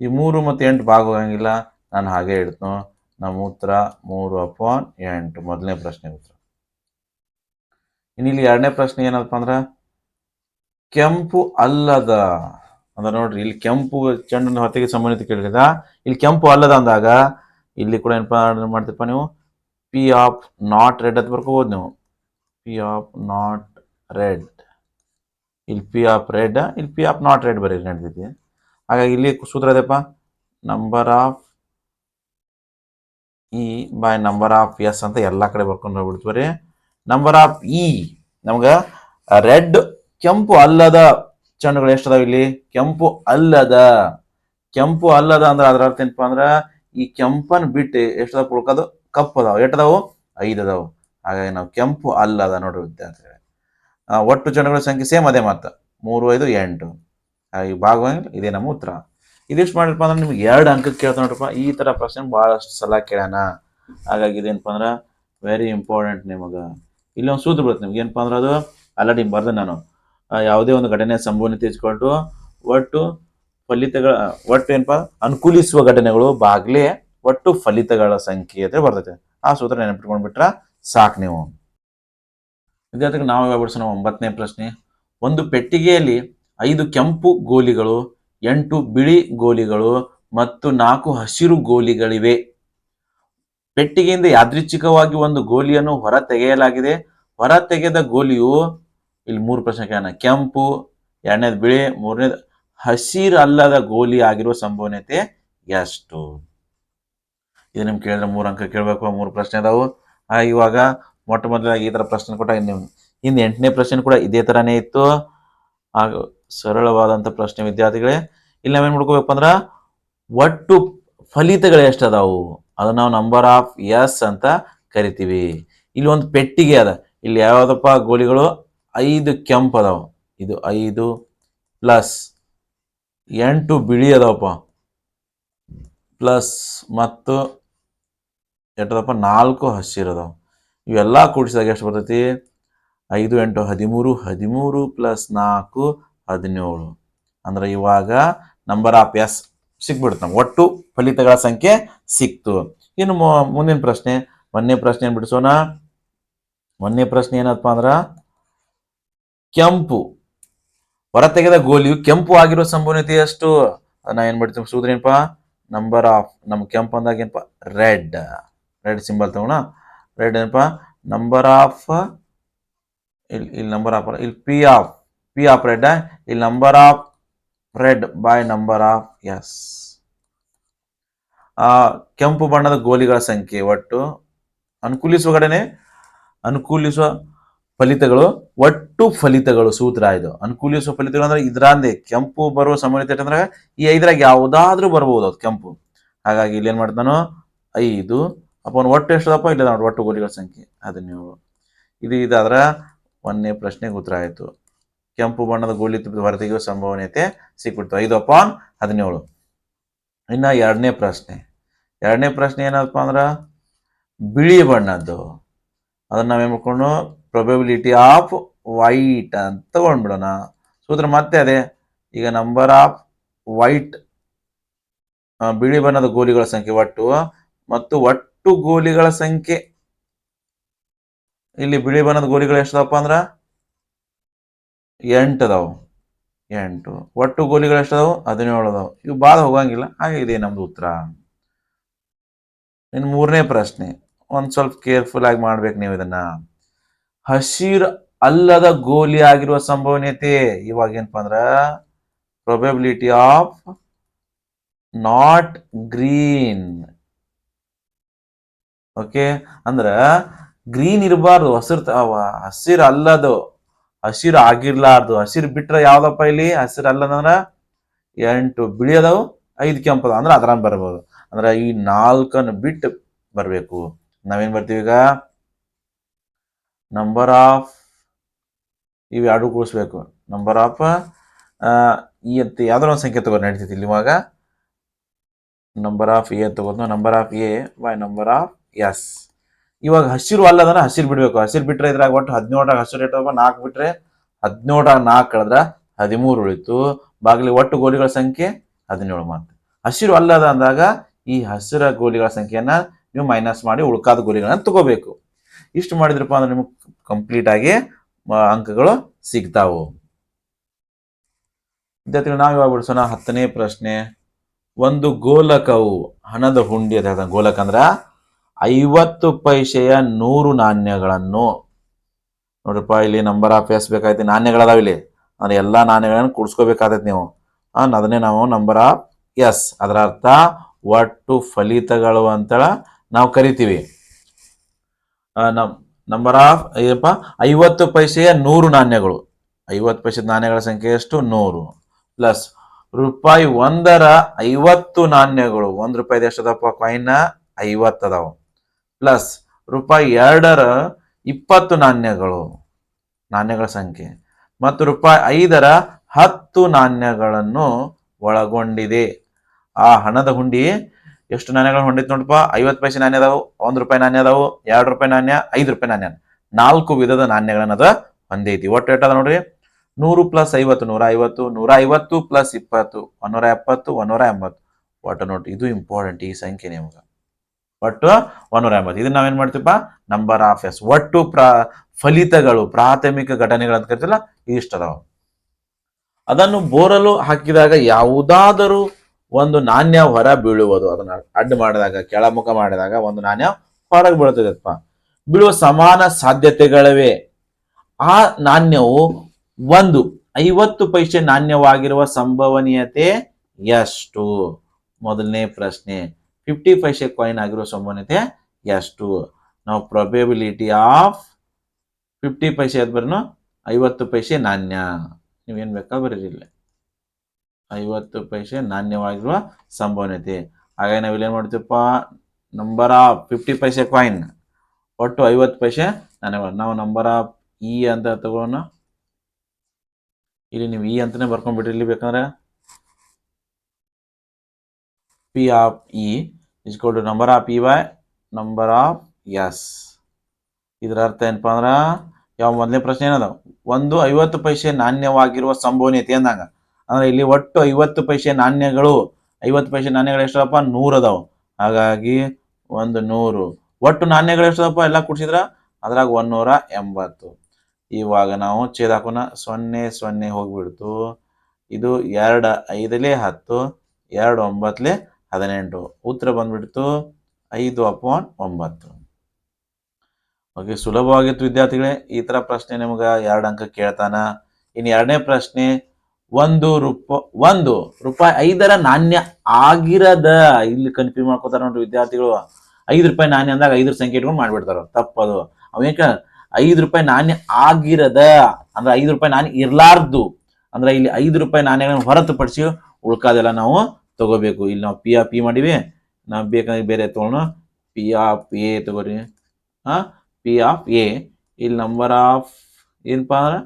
ಈ ಮೂರು ಮತ್ತು ಎಂಟು ಭಾಗ ಹೋಗಂಗಿಲ್ಲ. ನಾನು ಹಾಗೆ ಇಡ್ತು ನಮ್ಮ ಉತ್ತರ ಮೂರು ಅಪಾನ್ ಎಂಟು. ಮೊದಲನೇ ಪ್ರಶ್ನೆ ಉತ್ತರ. ಇನ್ನು ಇಲ್ಲಿ ಎರಡನೇ ಪ್ರಶ್ನೆ ಏನಪ್ಪ ಅಂದ್ರೆ, ಕೆಂಪು ಅಲ್ಲದ, ಅಂದ್ರೆ ನೋಡ್ರಿ, ಇಲ್ಲಿ ಕೆಂಪು ಚೆಂಡನ ಹೊತ್ತಿಗೆ ಸಂಬಂಧಿತ ಕೇಳಿದ ಇಲ್ಲಿ ಕೆಂಪು ಅಲ್ಲದ ಅಂದಾಗ, ಇಲ್ಲಿ ಕೂಡ ಏನಪ್ಪ ಮಾಡ್ತೀರಪ್ಪ ನೀವು? ಪಿ ಆಫ್ ನಾಟ್ ರೆಡ್ ಅಂತ ಬರ್ಕೋಬೋದು ನೀವು. ಪಿ ಆಫ್ ನಾಟ್ ರೆಡ್ ಇಲ್ಲಿ ಪಿ ಆಫ್ ರೆಡ್ ಇಲ್ಲಿ ಪಿ ಆಫ್ ನಾಟ್ ರೆಡ್ ಬರೀ ನಡೀತೈತಿ ಹಾಗಾಗಿ ಇಲ್ಲಿ ಸೂತ್ರ number of E by number of S ಅಂತ ಎಲ್ಲ ಕಡೆ ಬರ್ಕೊಂಡು ಹೋಗ್ಬಿಡ್ತೀವಿ ನಂಬರ್ ಆಫ್ ಇ ನಮ್ಗೆ ರೆಡ್ ಕೆಂಪು ಅಲ್ಲದ ಚೆಂಡುಗಳು ಎಷ್ಟದಾವ ಇಲ್ಲಿ? ಕೆಂಪು ಅಲ್ಲದ. ಕೆಂಪು ಅಲ್ಲದ ಅಂದ್ರೆ ಅದ್ರ ಅರ್ಥ ಏನಪ್ಪ ಅಂದ್ರೆ ಈ ಕೆಂಪನ್ ಬಿಟ್ಟು ಎಷ್ಟದ ಕುಳ್ಕೋದು ಕಪ್ಪು ಅದಾವ. ಎಷ್ಟದಾವು ಐದು ಅದಾವು. ಹಾಗಾಗಿ ನಾವು ಕೆಂಪು ಅಲ್ಲದ ನೋಡ್ರಿ ವಿದ್ಯಾರ್ಥಿಗಳೇ. ಒಟ್ಟು ಚೆಂಡುಗಳ ಸಂಖ್ಯೆ ಸೇಮ್ ಅದೇ ಮಾತ್ರ ಮೂರು, ಐದು, ಎಂಟು. ಹಾಗಾಗಿ ಭಾಗವಾಗಿ ಇದೇ ನಮ್ಮ ಉತ್ತರ. ಇದಿಷ್ಟು ಮಾಡಿರಪ್ಪ ಅಂದ್ರೆ ನಿಮ್ಗೆ ಎರಡು ಅಂಕಕ್ಕೆ ಕೇಳ್ತಾ ನೋಡ್ರಪ್ಪ. ಈ ಥರ ಪ್ರಶ್ನೆ ಭಾಳಷ್ಟು ಸಲ ಕೇಳೋಣ. ಹಾಗಾಗಿ ಇದೇನಪ್ಪ ಅಂದ್ರೆ ವೆರಿ ಇಂಪಾರ್ಟೆಂಟ್ ನಿಮಗೆ. ಇಲ್ಲಿ ಒಂದು ಸೂತ್ರ ಬರುತ್ತೆ ನಿಮ್ಗೆ. ಏನಪ್ಪ ಅಂದ್ರೆ ಅದು ಆಲ್ರೆಡಿ ಬರ್ದೆ ನಾನು. ಯಾವುದೇ ಒಂದು ಘಟನೆ ಸಂಭವನೀಯತೆ ಇಚ್ಕೊಂಡು ಒಟ್ಟು ಫಲಿತಗಳ ಒಟ್ಟು ಏನಪ್ಪ? ಅನುಕೂಲಿಸುವ ಘಟನೆಗಳು ಬಾಗ್ಲೇ ಒಟ್ಟು ಫಲಿತಗಳ ಸಂಖ್ಯೆ ಅಂತ ಬರ್ತೈತೆ. ಆ ಸೂತ್ರ ನೆನಪಿಟ್ಕೊಂಡ್ಬಿಟ್ರ ಸಾಕು ನೀವು. ವಿದ್ಯಾರ್ಥಿಗಳು, ನಾವು ಯಾವ ಬಿಡಿಸೋಣ ಒಂಬತ್ತನೇ ಪ್ರಶ್ನೆ. ಒಂದು ಪೆಟ್ಟಿಗೆಯಲ್ಲಿ ಐದು ಕೆಂಪು ಗೋಲಿಗಳು ಎಂಟು ಬಿಳಿ ಗೋಲಿಗಳು ಮತ್ತು ನಾಲ್ಕು ಹಸಿರು ಗೋಲಿಗಳಿವೆ. ಪೆಟ್ಟಿಗೆಯಿಂದ ಯಾದೃಚ್ಛಿಕವಾಗಿ ಒಂದು ಗೋಲಿಯನ್ನು ಹೊರ ತೆಗೆಯಲಾಗಿದೆ. ಹೊರ ತೆಗೆದ ಗೋಲಿಯು, ಇಲ್ಲಿ ಮೂರು ಪ್ರಶ್ನೆ ಕೇಳೋಣ. ಕೆಂಪು, ಎರಡನೇದು ಬಿಳಿ, ಮೂರನೇದು ಹಸಿರು ಅಲ್ಲದ ಗೋಲಿ ಆಗಿರುವ ಸಂಭವನೀಯತೆ ಎಷ್ಟು? ಇದು ನಿಮ್ಗೆ ಕೇಳಿದ್ರೆ ಮೂರು ಅಂಕ ಕೇಳಬೇಕು, ಮೂರು ಪ್ರಶ್ನೆ ಅದಾವು ಇವಾಗ ಮೊಟ್ಟ ಮೊದಲಾಗಿ ಈ ಥರ ಪ್ರಶ್ನೆ ಕೊಟ್ಟಾಗ ಇನ್ನು ಇನ್ನು ಎಂಟನೇ ಪ್ರಶ್ನೆ ಕೂಡ ಇದೇ ಥರನೇ ಇತ್ತು. ಆಗ ಸರಳವಾದಂಥ ಪ್ರಶ್ನೆ, ವಿದ್ಯಾರ್ಥಿಗಳೇ. ಇಲ್ಲಿ ನಾವೇನು ಮಾಡ್ಕೋಬೇಕು ಅಂದ್ರೆ ಒಟ್ಟು ಫಲಿತಗಳು ಎಷ್ಟು ಅದಾವು? ಅದನ್ನ ನಾವು ನಂಬರ್ ಆಫ್ ಎಸ್ ಅಂತ ಕರಿತೀವಿ. ಇಲ್ಲಿ ಒಂದು ಪೆಟ್ಟಿಗೆ ಅದ. ಇಲ್ಲಿ ಯಾವ್ದಪ್ಪ ಗೋಲಿಗಳು? ಐದು ಕೆಂಪು ಅದಾವ. ಇದು ಐದು ಪ್ಲಸ್ ಎಂಟು ಬಿಳಿ ಅದಾವಪ್ಪ. ಪ್ಲಸ್ ಮತ್ತು ಎಷ್ಟದಪ್ಪ? ನಾಲ್ಕು ಹಸಿರು ಅದಾವ. ಇವೆಲ್ಲ ಕೂಡಿಸಿದಾಗ ಎಷ್ಟು ಬರ್ತೈತಿ? ಐದು, ಎಂಟು, ಹದಿಮೂರು ಹದಿಮೂರು ಪ್ಲಸ್ ನಾಲ್ಕು ಹದಿನೇಳು. ಅಂದ್ರೆ ಇವಾಗ ನಂಬರ್ ಆಫ್ ಎಸ್ ಸಿಕ್ಬಿಡ್ತು ನಮ್ಗೆ. ಒಟ್ಟು ಫಲಿತಗಳ ಸಂಖ್ಯೆ ಸಿಕ್ತು. ಇನ್ನು ಮುಂದಿನ ಪ್ರಶ್ನೆ. ಒಂದನೇ ಪ್ರಶ್ನೆ ಏನು ಬಿಡಿಸೋಣ? ಒಂದನೇ ಪ್ರಶ್ನೆ ಏನಪ್ಪ ಅಂದ್ರೆ ಕೆಂಪು. ಹೊರ ತೆಗೆದ ಗೋಲಿಯು ಕೆಂಪು ಆಗಿರೋ ಸಂಭವನೀಯತೆ ಎಷ್ಟು? ನಾ ಏನು ಮಾಡ್ತೀನಿ ಸೂತ್ರ ಏನಪ್ಪ? ನಂಬರ್ ಆಫ್ ನಮ್ಮ ಕೆಂಪು ಅಂದಾಗ ಏನಪ್ಪ? ರೆಡ್ ರೆಡ್ ಸಿಂಬಲ್ ತಗೋಣ. ರೆಡ್ ಏನಪ್ಪ? ನಂಬರ್ ಆಫ್ ಇಲ್ಲಿ ಇಲ್ಲಿ ನಂಬರ್ ಆಫ್ ಇಲ್ಲಿ P of P of red ಇಲ್ಲಿ number of red by number of S ಕೆಂಪು ಬಣ್ಣದ ಗೋಲಿಗಳ ಸಂಖ್ಯೆ ಒಟ್ಟು ಅನುಕೂಲಿಸುವ ಕಡೆನೆ ಅನುಕೂಲಿಸುವ ಫಲಿತಗಳು, ಒಟ್ಟು ಫಲಿತಗಳು ಸೂತ್ರ ಇದು. ಅನುಕೂಲಿಸುವ ಫಲಿತಗಳು ಅಂದ್ರೆ ಇದ್ರಂದೆ ಕೆಂಪು ಬರುವ ಸಂಭವನೀಯತೆ ಅಂದ್ರೆ ಈ ಐದರಾಗ ಯಾವುದಾದ್ರೂ ಬರ್ಬೋದು ಅದು ಕೆಂಪು. ಹಾಗಾಗಿ ಇಲ್ಲಿ ಏನ್ ಮಾಡ್ತಾನೋ ಐದು. ಅಪ್ಪನ ಒಟ್ಟು ಎಷ್ಟದಪ್ಪ? ಇಲ್ಲ ನೋಡಿ, ಒಟ್ಟು ಗೋಲಿಗಳ ಸಂಖ್ಯೆ. ಹದಿನೇಳು ಇದು ಇದಾದ್ರ ಒಂದನೇ ಪ್ರಶ್ನೆಗೆ ಉತ್ತರ ಆಯಿತು. ಕೆಂಪು ಬಣ್ಣದ ಗೋಲಿ ತುಪ್ಪದ ಹೊರತೆಗೆಯುವ ಸಂಭವನೀಯತೆ ಸಿಕ್ಬಿಡ್ತು. ಐದು ಅಪಾನ್ ಹದಿನೇಳು. ಇನ್ನು ಎರಡನೇ ಪ್ರಶ್ನೆ. ಎರಡನೇ ಪ್ರಶ್ನೆ ಏನಪ್ಪ ಅಂದ್ರೆ, ಬಿಳಿ ಬಣ್ಣದ್ದು. ಅದನ್ನು ನಾವೇನು ಮಾಡ್ಕೊಂಡು ಪ್ರೊಬೆಬಿಲಿಟಿ ಆಫ್ ವೈಟ್ ಅಂತ ತಗೊಂಡ್ಬಿಡೋಣ. ಸೂತ್ರ ಮತ್ತೆ ಅದೇ, ಈಗ ನಂಬರ್ ಆಫ್ ವೈಟ್ ಬಿಳಿ ಬಣ್ಣದ ಗೋಲಿಗಳ ಸಂಖ್ಯೆ ಒಟ್ಟು, ಮತ್ತು ಒಟ್ಟು ಗೋಲಿಗಳ ಸಂಖ್ಯೆ. ಇಲ್ಲಿ ಬಿಳಿ ಬಣ್ಣದ ಗೋಲಿಗಳು ಎಷ್ಟದಪ್ಪ ಅಂದ್ರ ಎಂಟು ಅದಾವು ಎಂಟು. ಒಟ್ಟು ಗೋಲಿಗಳು ಎಷ್ಟದಾವು? ಹದಿನೇಳು ಅದಾವು ಇವು ಭಾಳ ಹೋಗಂಗಿಲ್ಲ. ಹಾಗೆ ಇದೆ ನಮ್ದು ಉತ್ತರ. ಇನ್ನು ಮೂರನೇ ಪ್ರಶ್ನೆ. ಒಂದು ಸ್ವಲ್ಪ ಕೇರ್ಫುಲ್ ಆಗಿ ಮಾಡ್ಬೇಕು ನೀವು ಇದನ್ನ. ಹಸಿರು ಅಲ್ಲದ ಗೋಲಿ ಆಗಿರುವ ಸಂಭವನೀಯತೆ ಇವಾಗ ಏನಪ್ಪ ಅಂದ್ರ probability of not green okay ಅಂದ್ರ ಗ್ರೀನ್ ಇರಬಾರ್ದು. ಹಸಿರು ಹಸಿರು ಅಲ್ಲದು ಹಸಿರು ಆಗಿರ್ಲಾರ್ದು. ಹಸಿರು ಬಿಟ್ರೆ ಯಾವ್ದಪ್ಪ ಇಲ್ಲಿ? ಹಸಿರು ಅಲ್ಲದಂದ್ರ ಎಂಟು ಬಿಳಿ ಅದಾವು ಐದು ಕೆಂಪು ಅದಾವ ಅಂದ್ರೆ ಅದ್ರಾಗ ಬರ್ಬೋದು. ಅಂದ್ರೆ ಈ ನಾಲ್ಕನ್ನು ಬಿಟ್ಟು ಬರಬೇಕು. ನಾವೇನ್ ಬರ್ತೀವಿ ಈಗ? ನಂಬರ್ ಆಫ್ ಇವು ಎರಡು ಕೂಡಿಸ್ಬೇಕು ನಂಬರ್ ಆಫ್ ಈ ಅಂತ ಯಾವ್ದಾರ ಒಂದು ಸಂಖ್ಯೆ ತಗೋ ನಡೀತೈತಿ ಇಲ್ಲಿ ಇವಾಗ. Number of A ತಗೋದು number of A by number of S ಇವಾಗ ಹಸಿರು ಅಲ್ಲದನ್ನ ಹಸಿರು ಬಿಡಬೇಕು. ಹಸಿರು ಬಿಟ್ರೆ ಇದ್ರಾಗ ಒಟ್ಟು ಹದಿನೇಳಾಗ ಹಸಿರು ಇಟ್ಟವ ನಾಲ್ಕು ಬಿಟ್ರೆ ಹದಿನೇಳಾಗ ನಾಲ್ಕು ಕಳೆದ್ರ ಹದಿಮೂರು ಉಳಿತು. ಬಾಗಿಲಿ ಒಟ್ಟು ಗೋಲಿಗಳ ಸಂಖ್ಯೆ ಹದಿನೇಳು ಮಾತ್ರ. ಹಸಿರು ಅಲ್ಲದ ಅಂದಾಗ ಈ ಹಸಿರ ಗೋಲಿಗಳ ಸಂಖ್ಯೆಯನ್ನ ನೀವು ಮೈನಸ್ ಮಾಡಿ ಉಳ್ಕಾದ ಗೋಲಿಗಳನ್ನ ತಗೋಬೇಕು. ಇಷ್ಟು ಮಾಡಿದ್ರಪ್ಪ ಅಂದ್ರೆ ನಿಮಗೆ ಕಂಪ್ಲೀಟ್ ಆಗಿ ಅಂಕಗಳು ಸಿಗ್ತಾವು ವಿದ್ಯಾರ್ಥಿಗಳು, ನಾವು ಇವಾಗ ಬಿಡಿಸೋಣ ಹತ್ತನೇ ಪ್ರಶ್ನೆ. ಒಂದು ಗೋಲಕವು ಹಣದ ಹುಂಡಿ ಹೇಳ್ತಾನೆ ಗೋಲಕ ಅಂದ್ರ ಐವತ್ತು ಪೈಸೆಯ ನೂರು ನಾಣ್ಯಗಳನ್ನು. ನೋಡ್ರಪ್ಪ, ಇಲ್ಲಿ ನಂಬರ್ ಆಫ್ ಎಸ್ ಬೇಕಾಯ್ತು. ನಾಣ್ಯಗಳದಾವ ಇಲ್ಲಿ. ಅಂದ್ರೆ ಎಲ್ಲಾ ನಾಣ್ಯಗಳನ್ನು ಕೂಡ್ಸ್ಕೋಬೇಕಾಗತ್ತೆ ನೀವು. ಅದನ್ನೇ ನಾವು ನಂಬರ್ ಆಫ್ ಎಸ್ ಅದರ ಅರ್ಥ ಒಟ್ಟು ಫಲಿತಗಳು ಅಂತ ನಾವು ಕರಿತೀವಿ. ನಂಬರ್ ಆಫ್ ಏನಪ್ಪ ಐವತ್ತು ಪೈಸೆಯ ನೂರು ನಾಣ್ಯಗಳು. ಐವತ್ತು ಪೈಸೆದ ನಾಣ್ಯಗಳ ಸಂಖ್ಯೆ ಎಷ್ಟು? ನೂರು. ಪ್ಲಸ್ ರೂಪಾಯಿ ಒಂದರ ಐವತ್ತು ನಾಣ್ಯಗಳು. ಒಂದ್ ರೂಪಾಯಿ ಎಷ್ಟದಪ್ಪ ಕಾಯಿನ್ ಐವತ್ತು ಅದಾವ ಪ್ಲಸ್ ರೂಪಾಯಿ ಎರಡರ ಇಪ್ಪತ್ತು ನಾಣ್ಯಗಳು, ನಾಣ್ಯಗಳ ಸಂಖ್ಯೆ. ಮತ್ತು ರೂಪಾಯಿ ಐದರ ಹತ್ತು ನಾಣ್ಯಗಳನ್ನು ಒಳಗೊಂಡಿದೆ. ಆ ಹಣದ ಹುಂಡಿ ಎಷ್ಟು ನಾಣ್ಯಗಳು ಹೊಂಡಿತ್ತು ನೋಡಪ್ಪ? ಐವತ್ತು ಪೈಸೆ ನಾಣ್ಯ ಅದಾವು, ಒಂದು ರೂಪಾಯಿ ನಾಣ್ಯ ಅದಾವು, ಎರಡು ರೂಪಾಯಿ ನಾಣ್ಯ, ಐದು ರೂಪಾಯಿ ನಾಣ್ಯ. ನಾಲ್ಕು ವಿಧದ ನಾಣ್ಯಗಳನ್ನ ಅದ ಹೊಂದೈತಿ ಒಟ್ಟು ಎಷ್ಟದ ನೋಡ್ರಿ? ನೂರು ಪ್ಲಸ್ ಐವತ್ತು, ನೂರ ಐವತ್ತು ನೂರ ಐವತ್ತು ಪ್ಲಸ್ ಇಪ್ಪತ್ತು, ಒಂದೂರ ಎಪ್ಪತ್ತು, ಒಂದೂರ ಎಂಬತ್ತು. ಒಟ್ಟು ನೋಡ್ರಿ, ಇದು ಇಂಪಾರ್ಟೆಂಟ್ ಈ ಸಂಖ್ಯೆ ನಿಮ್ಗೆ. ಒಟ್ಟು ಒಂದೂರ ಎಂಬತ್ತು ಇದನ್ನ ನಾವೇನ್ ಮಾಡ್ತೀವಪ್ಪ? ನಂಬರ್ ಆಫ್ ಎಸ್ ಒಟ್ಟು ಪ್ರಾ, ಫಲಿತಗಳು, ಪ್ರಾಥಮಿಕ ಘಟನೆಗಳು ಅಂತ ಕರಿತಿಲ್ಲ ಇಷ್ಟ ಅದಾವ ಅದನ್ನು ಬೋರಲು ಹಾಕಿದಾಗ ಯಾವುದಾದರೂ ಒಂದು ನಾಣ್ಯ ಹೊರ ಬೀಳುವುದು. ಅದನ್ನ ಅಡ್ಡ ಮಾಡಿದಾಗ, ಕೆಳಮುಖ ಮಾಡಿದಾಗ ಒಂದು ನಾಣ್ಯ ಹೊರಗೆ ಬೀಳ್ತದಪ್ಪ ಬೀಳುವ ಸಮಾನ ಸಾಧ್ಯತೆಗಳಿವೆ. ಆ ನಾಣ್ಯವು ಒಂದು, ಐವತ್ತು ಪೈಸೆ ನಾಣ್ಯವಾಗಿರುವ ಸಂಭವನೀಯತೆ ಎಷ್ಟು? ಮೊದಲನೇ ಪ್ರಶ್ನೆ. ಫಿಫ್ಟಿ ಪೈಸೆ ಕಾಯಿನ್ ಆಗಿರೋ ಸಂಭವನೀಯತೆ ಎಷ್ಟು? ನಾವು ಪ್ರೊಬೇಬಿಲಿಟಿ ಆಫ್ ಫಿಫ್ಟಿ ಪೈಸೆ ಆದ್ರೂ ಐವತ್ತು ಪೈಸೆ ನಾಣ್ಯ. ನೀವೇನು ಬೇಕಾ ಬರೀರಿಲ್ಲ. ಐವತ್ತು ಪೈಸೆ ನಾಣ್ಯವಾಗಿರುವ ಸಂಭವನೀಯತೆ ಹಾಗಾಗಿ ನಾವಿಲ್ಲೇನು ಮಾಡ್ತೀವಪ್ಪ? Number of fifty paise coin ಒಟ್ಟು ಐವತ್ತು ಪೈಸೆ ನಾಣ್ಯಗಳು. ನಾವು ನಂಬರ್ ಆಫ್ ಇ ಅಂತ ತಗೋಣ ಇಲ್ಲಿ ನೀವು ಇ ಅಂತಲೇ ಬರ್ಕೊಂಡ್ಬಿಟ್ರಿ ಇಲ್ಲಿ ಬೇಕಂದ್ರೆ P of E is to number of E by number of S ಇದರ ಅರ್ಥ ಏನಪ್ಪ ಅಂದ್ರೆ, ಯಾವ ಮೊದಲನೇ ಪ್ರಶ್ನೆ ಏನದ? ಒಂದು ಐವತ್ತು ಪೈಸೆ ನಾಣ್ಯವಾಗಿರುವ ಸಂಭವನೀಯತೆ ಅಂದಾಗ. ಅಂದ್ರೆ ಇಲ್ಲಿ ಒಟ್ಟು ಐವತ್ತು ಪೈಸೆ ನಾಣ್ಯಗಳು, ಐವತ್ತು ಪೈಸೆ ನಾಣ್ಯಗಳು ಎಷ್ಟಪ್ಪ ನೂರು ಅದಾವ ಹಾಗಾಗಿ ಒಂದು ನೂರು. ಒಟ್ಟು ನಾಣ್ಯಗಳು ಎಷ್ಟದಪ್ಪ? ಎಲ್ಲ ಕುಡಿಸಿದ್ರ? ಅದ್ರಾಗ ಒಂದೂರ ಎಂಬತ್ತು. ಇವಾಗ ನಾವು ಛೇದ ಹಾಕೋಣ. ಸೊನ್ನೆ ಸೊನ್ನೆ ಹೋಗ್ಬಿಡ್ತು. ಇದು ಎರಡು ಐದಲೇ ಹತ್ತು, ಎರಡು ಒಂಬತ್ತಲೇ ಹದಿನೆಂಟು. ಉತ್ತರ ಬಂದ್ಬಿಡ್ತು ಐದು ಅಪಾನ್ ಒಂಬತ್ತು. ಓಕೆ, ಸುಲಭವಾಗಿತ್ತು ವಿದ್ಯಾರ್ಥಿಗಳೇ, ಈ ತರ ಪ್ರಶ್ನೆ ನಿಮ್ಗೆ ಎರಡು ಅಂಕ ಕೇಳ್ತಾನ. ಇನ್ನು ಎರಡನೇ ಪ್ರಶ್ನೆ, ಒಂದು ರೂಪ, ಒಂದು ರೂಪಾಯಿ ಐದರ ನಾಣ್ಯ ಆಗಿರದ, ಇಲ್ಲಿ ಕನ್ಫ್ಯೂಸ್ ಮಾಡ್ಕೋತಾರ ನೋಡ್ರಿ ವಿದ್ಯಾರ್ಥಿಗಳು. ಐದು ರೂಪಾಯಿ ನಾಣ್ಯ ಅಂದಾಗ ಐದರ ಸಂಖ್ಯೆ ಇಟ್ಕೊಂಡು ಮಾಡ್ಬಿಡ್ತಾರ ತಪ್ಪದು. ಅವೇಕ ಐದು ರೂಪಾಯಿ ನಾಣ್ಯ ಆಗಿರದ, ಅಂದ್ರೆ ಐದು ರೂಪಾಯಿ ನಾಣ್ಯ ಇರ್ಲಾರ್ದು, ಅಂದ್ರೆ ಇಲ್ಲಿ ಐದು ರೂಪಾಯಿ ನಾಣ್ಯಗಳನ್ನು ಹೊರತುಪಡಿಸಿ ಉಳ್ಕಾದೆಲ್ಲ ನಾವು. ತಗೋಬೇಕು. ಇಲ್ಲಿ ನಾವು ಪಿ ಆ ಪಿ ಮಾಡಿವೆ. ನಾವು ಬೇಕಂದ್ರೆ ಬೇರೆ ತಗೊಳ್ಳೋಣ. ಪಿ ಆಫ್ ಎ ತಗೋರಿ. ಹಾ? ಪಿ ಆಫ್ ಎ ಇಲ್ಲಿ ನಂಬರ್ ಆಫ್ ಏನಪ್ಪ ಅಂದ್ರೆ?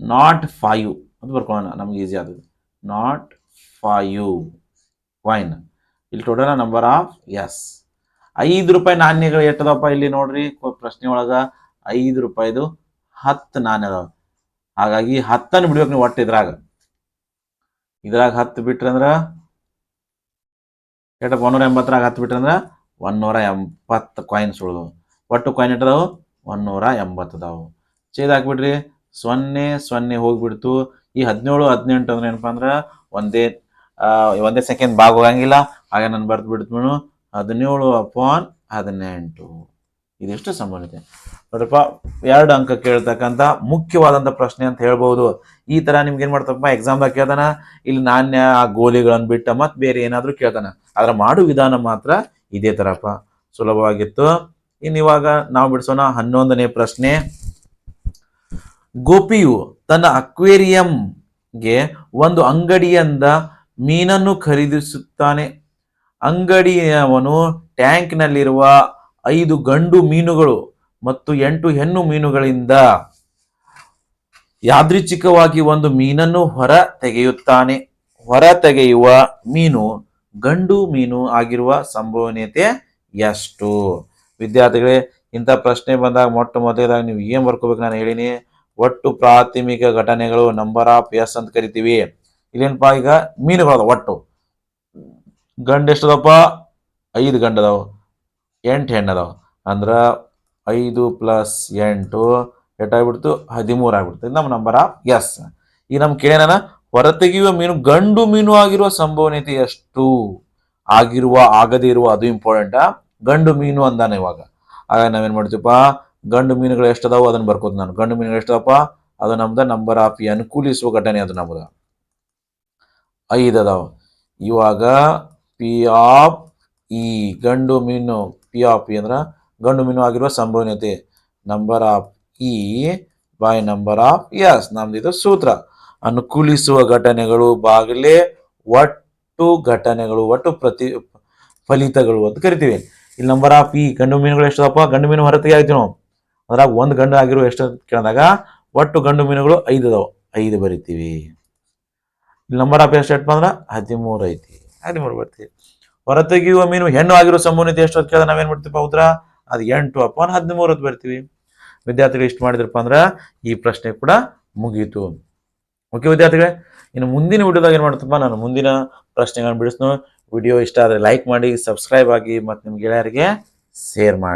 ನಾಟ್ ಫೈವ್ ಅಂತ ಬರ್ಕೊಳ್ಳೋಣ. ನಮ್ಗೆ ಈಸಿ ಆದದ್ದು. ನಾಟ್ ಫೈವ್ ವೈನ್ ಇಲ್ಲಿ ಟೋಟಲ್ ನಂಬರ್ ಆಫ್ ಎಸ್ ಐದು ರೂಪಾಯಿ ನಾಣ್ಯಗಳು ಎಷ್ಟದಪ್ಪ ಇಲ್ಲಿ ನೋಡ್ರಿ. ಪ್ರಶ್ನೆ ಒಳಗ ಐದು ರೂಪಾಯಿದು ಹತ್ತು ನಾಣ್ಯ ಹಾಗಾಗಿ ಹತ್ತನ್ನು ಬಿಡ್ಬೇಕು ನೀವು ಒಟ್ಟು ಇದ್ರಾಗ. ಇದ್ರಾಗ ಹತ್ತು ಬಿಟ್ರಂದ್ರ ಎಷ್ಟಪ್ಪ ಒನ್ನೂರ ಎಂಬತ್ತರಾಗ ಹತ್ತು ಬಿಟ್ರಂದ್ರ ಒನ್ನೂರ ಎಂಬತ್ತು ಕಾಯಿನ್ಸ್ ಉಳಿದು ಒಟ್ಟು ಕಾಯಿನ್ ಇಟ್ಟದವು ಒನ್ನೂರ ಎಂಬತ್ತು ಅದಾವು ಛೇದ್ ಹಾಕ್ಬಿಡ್ರಿ. ಸೊನ್ನೆ ಸೊನ್ನೆ ಹೋಗಿಬಿಡ್ತು. ಈ ಹದಿನೇಳು, ಹದಿನೆಂಟು ಅಂದ್ರೆ ಏನಪ್ಪ ಅಂದ್ರೆ ಒಂದೇ ಒಂದೇ ಸೆಕೆಂಡ್ ಭಾಗ ಹೋಗಂಗಿಲ್ಲ. ಹಾಗೆ ನಾನು ಬರ್ದು ಬಿಡ್ತು ಹದಿನೇಳು ಅಪಾನ್ ಹದಿನೆಂಟು. ಇದೆಷ್ಟು ಸಂಬಂಧಿತೆ. ನೋಡಪ್ಪ ಎರಡು ಅಂಕ ಕೇಳ್ತಕ್ಕಂಥ ಮುಖ್ಯವಾದಂಥ ಪ್ರಶ್ನೆ ಅಂತ ಹೇಳ್ಬೋದು. ಈ ಥರ ನಿಮ್ಗೆ ಏನು ಮಾಡ್ತಪ್ಪ ಎಕ್ಸಾಮ್ದಾಗ ಕೇಳ್ತಾನ? ಇಲ್ಲಿ ನಾಣ್ಯ ಆ ಗೋಲಿಗಳನ್ನು ಬಿಟ್ಟ ಮತ್ತು ಬೇರೆ ಏನಾದರೂ ಕೇಳ್ತಾನ? ಆದ್ರೆ ಮಾಡೋ ವಿಧಾನ ಮಾತ್ರ ಇದೇ ತರಪ್ಪ. ಸುಲಭವಾಗಿತ್ತು. ಇನ್ನು ಇವಾಗ ನಾವು ಬಿಡಿಸೋಣ ಹನ್ನೊಂದನೇ ಪ್ರಶ್ನೆ. ಗೋಪಿಯು ತನ್ನ ಅಕ್ವೇರಿಯಂಗೆ ಒಂದು ಅಂಗಡಿಯಿಂದ ಮೀನನ್ನು ಖರೀದಿಸುತ್ತಾನೆ. ಅಂಗಡಿಯವನು ಟ್ಯಾಂಕ್ನಲ್ಲಿರುವ ಐದು ಗಂಡು ಮೀನುಗಳು ಮತ್ತು ಎಂಟು ಹೆಣ್ಣು ಮೀನುಗಳಿಂದ ಯಾದೃಚ್ಛಿಕವಾಗಿ ಒಂದು ಮೀನನ್ನು ಹೊರ ತೆಗೆಯುತ್ತಾನೆ. ಹೊರ ತೆಗೆಯುವ ಮೀನು ಗಂಡು ಮೀನು ಆಗಿರುವ ಸಂಭವನೀಯತೆ ಎಷ್ಟು? ವಿದ್ಯಾರ್ಥಿಗಳೇ, ಇಂಥ ಪ್ರಶ್ನೆ ಬಂದಾಗ ಮೊಟ್ಟ ಮೊದಲಾಗಿ ನೀವು ಏನ್ ಬರ್ಕೋಬೇಕು ನಾನು ಹೇಳಿನಿ. ಒಟ್ಟು ಪ್ರಾಥಮಿಕ ಘಟನೆಗಳು ನಂಬರ್ ಆಫ್ ಎಸ್ ಅಂತ ಕರಿತೀವಿ. ಇಲ್ಲೇನಪ್ಪ ಈಗ? ಮೀನುಗಳದ ಒಟ್ಟು. ಗಂಡು ಎಷ್ಟದಪ್ಪ? ಐದು ಗಂಡು ಅದಾವ ಎಂಟು ಹೆಣ್ಣು ಅದಾವ ಅಂದ್ರ ಐದು ಪ್ಲಸ್ ಎಂಟು ಎಷ್ಟಾಗ್ಬಿಡ್ತು? ಹದಿಮೂರು ಆಗ್ಬಿಡ್ತು ನಮ್ಮ ನಂಬರ್ ಆಫ್ ಎಸ್ ಈಗ ನಮ್ಮ ಕೇಳೋಣ ಹೊರತೆಗೆಯುವ ಮೀನು, ಗಂಡು ಮೀನು ಆಗಿರುವ ಸಂಭವನೀಯತೆ ಎಷ್ಟು? ಆಗಿರುವ, ಆಗದೇ ಇರುವ, ಅದು ಇಂಪಾರ್ಟೆಂಟ್ ಗಂಡು ಮೀನು ಅಂದಾನ ಇವಾಗ. ಆಗ ನಾವೇನ್ ಮಾಡ್ತೀವಪ್ಪ? ಗಂಡು ಮೀನುಗಳು ಎಷ್ಟದಾವು ಅದನ್ನ ಬರ್ಕೋದ್ ನಾನು. ಗಂಡು ಮೀನುಗಳು ಎಷ್ಟದಪ್ಪ? ಅದು ನಮ್ದ ನಂಬರ್ ಆಫ್ ಅನುಕೂಲಿಸುವ ಘಟನೆ ಅದು ನಮ್ದ. ಐದು ಅದಾವ. ಇವಾಗ ಪಿ ಆಫ್ ಇ ಗಂಡು ಮೀನು ಪಿ ಆಫ್ ಇ ಅಂದ್ರ ಗಂಡು ಮೀನು ಆಗಿರುವ ಸಂಭವನೀಯತೆ. Number of E by number of S ನಮ್ದು ಇದು ಸೂತ್ರ. ಅನುಕೂಲಿಸುವ ಘಟನೆಗಳು ಬಾಗಲೇ ಒಟ್ಟು ಘಟನೆಗಳು, ಒಟ್ಟು ಪ್ರತಿ ಫಲಿತಗಳು ಅಂತ ಕರಿತೀವಿ. ಇಲ್ಲಿ ನಂಬರ್ ಆಫ್ ಈ ಗಂಡು ಮೀನುಗಳು ಎಷ್ಟದಪ್ಪ? ಗಂಡು ಮೀನು ಹೊರತೆಗೆ ಆಯ್ತು ನಾವು ಅದ್ರಾಗ ಒಂದು ಗಂಡು ಆಗಿರೋ ಎಷ್ಟು ಅಂತ ಕೇಳಿದಾಗ ಒಟ್ಟು ಗಂಡು ಮೀನುಗಳು ಐದು ಅದಾವ. ಐದು ಬರಿತೀವಿ. ಇಲ್ಲಿ ನಂಬರ್ ಆಫ್ ಎಷ್ಟು ಎಷ್ಟು ಅಂದ್ರೆ ಹದಿಮೂರು ಐತಿ. ಹದಿಮೂರು ಬರ್ತೀವಿ. ಹೊರತೆಗೆಯುವ ಮೀನು ಹೆಣ್ಣು ಆಗಿರೋ ಸಂಬಂಧಿತ ಎಷ್ಟು ಅಂತ ಕೇಳಿದ್ರೆ ನಾವೇನು ಮಾಡ್ತೀವಿ ಉತ್ತರ ಅದು ಎಂಟು ಅಪ್ಪ ಹದಿಮೂರು ಅಂತ ಬರ್ತೀವಿ. ವಿದ್ಯಾರ್ಥಿಗಳು ಇಷ್ಟು ಮಾಡಿದ್ರಪ್ಪ ಅಂದ್ರೆ ಈ ಪ್ರಶ್ನೆ ಕೂಡ ಮುಗೀತು. ಓಕೆ ವಿದ್ಯಾರ್ಥಿಗಳೇ, ಇನ್ನು ಮುಂದಿನ ವಿಡಿಯೋದಾಗ ಏನು ಮಾಡ್ತಪ್ಪ ನಾನು ಮುಂದಿನ ಪ್ರಶ್ನೆಗಳನ್ನು ಬಿಡಿಸ್ನು ವಿಡಿಯೋ ಇಷ್ಟ ಆದರೆ ಲೈಕ್ ಮಾಡಿ ಸಬ್ಸ್ಕ್ರೈಬ್ ಆಗಿ, ಮತ್ತು ನಿಮ್ಮ ಗೆಳೆಯರಿಗೆ ಶೇರ್ ಮಾಡಿ.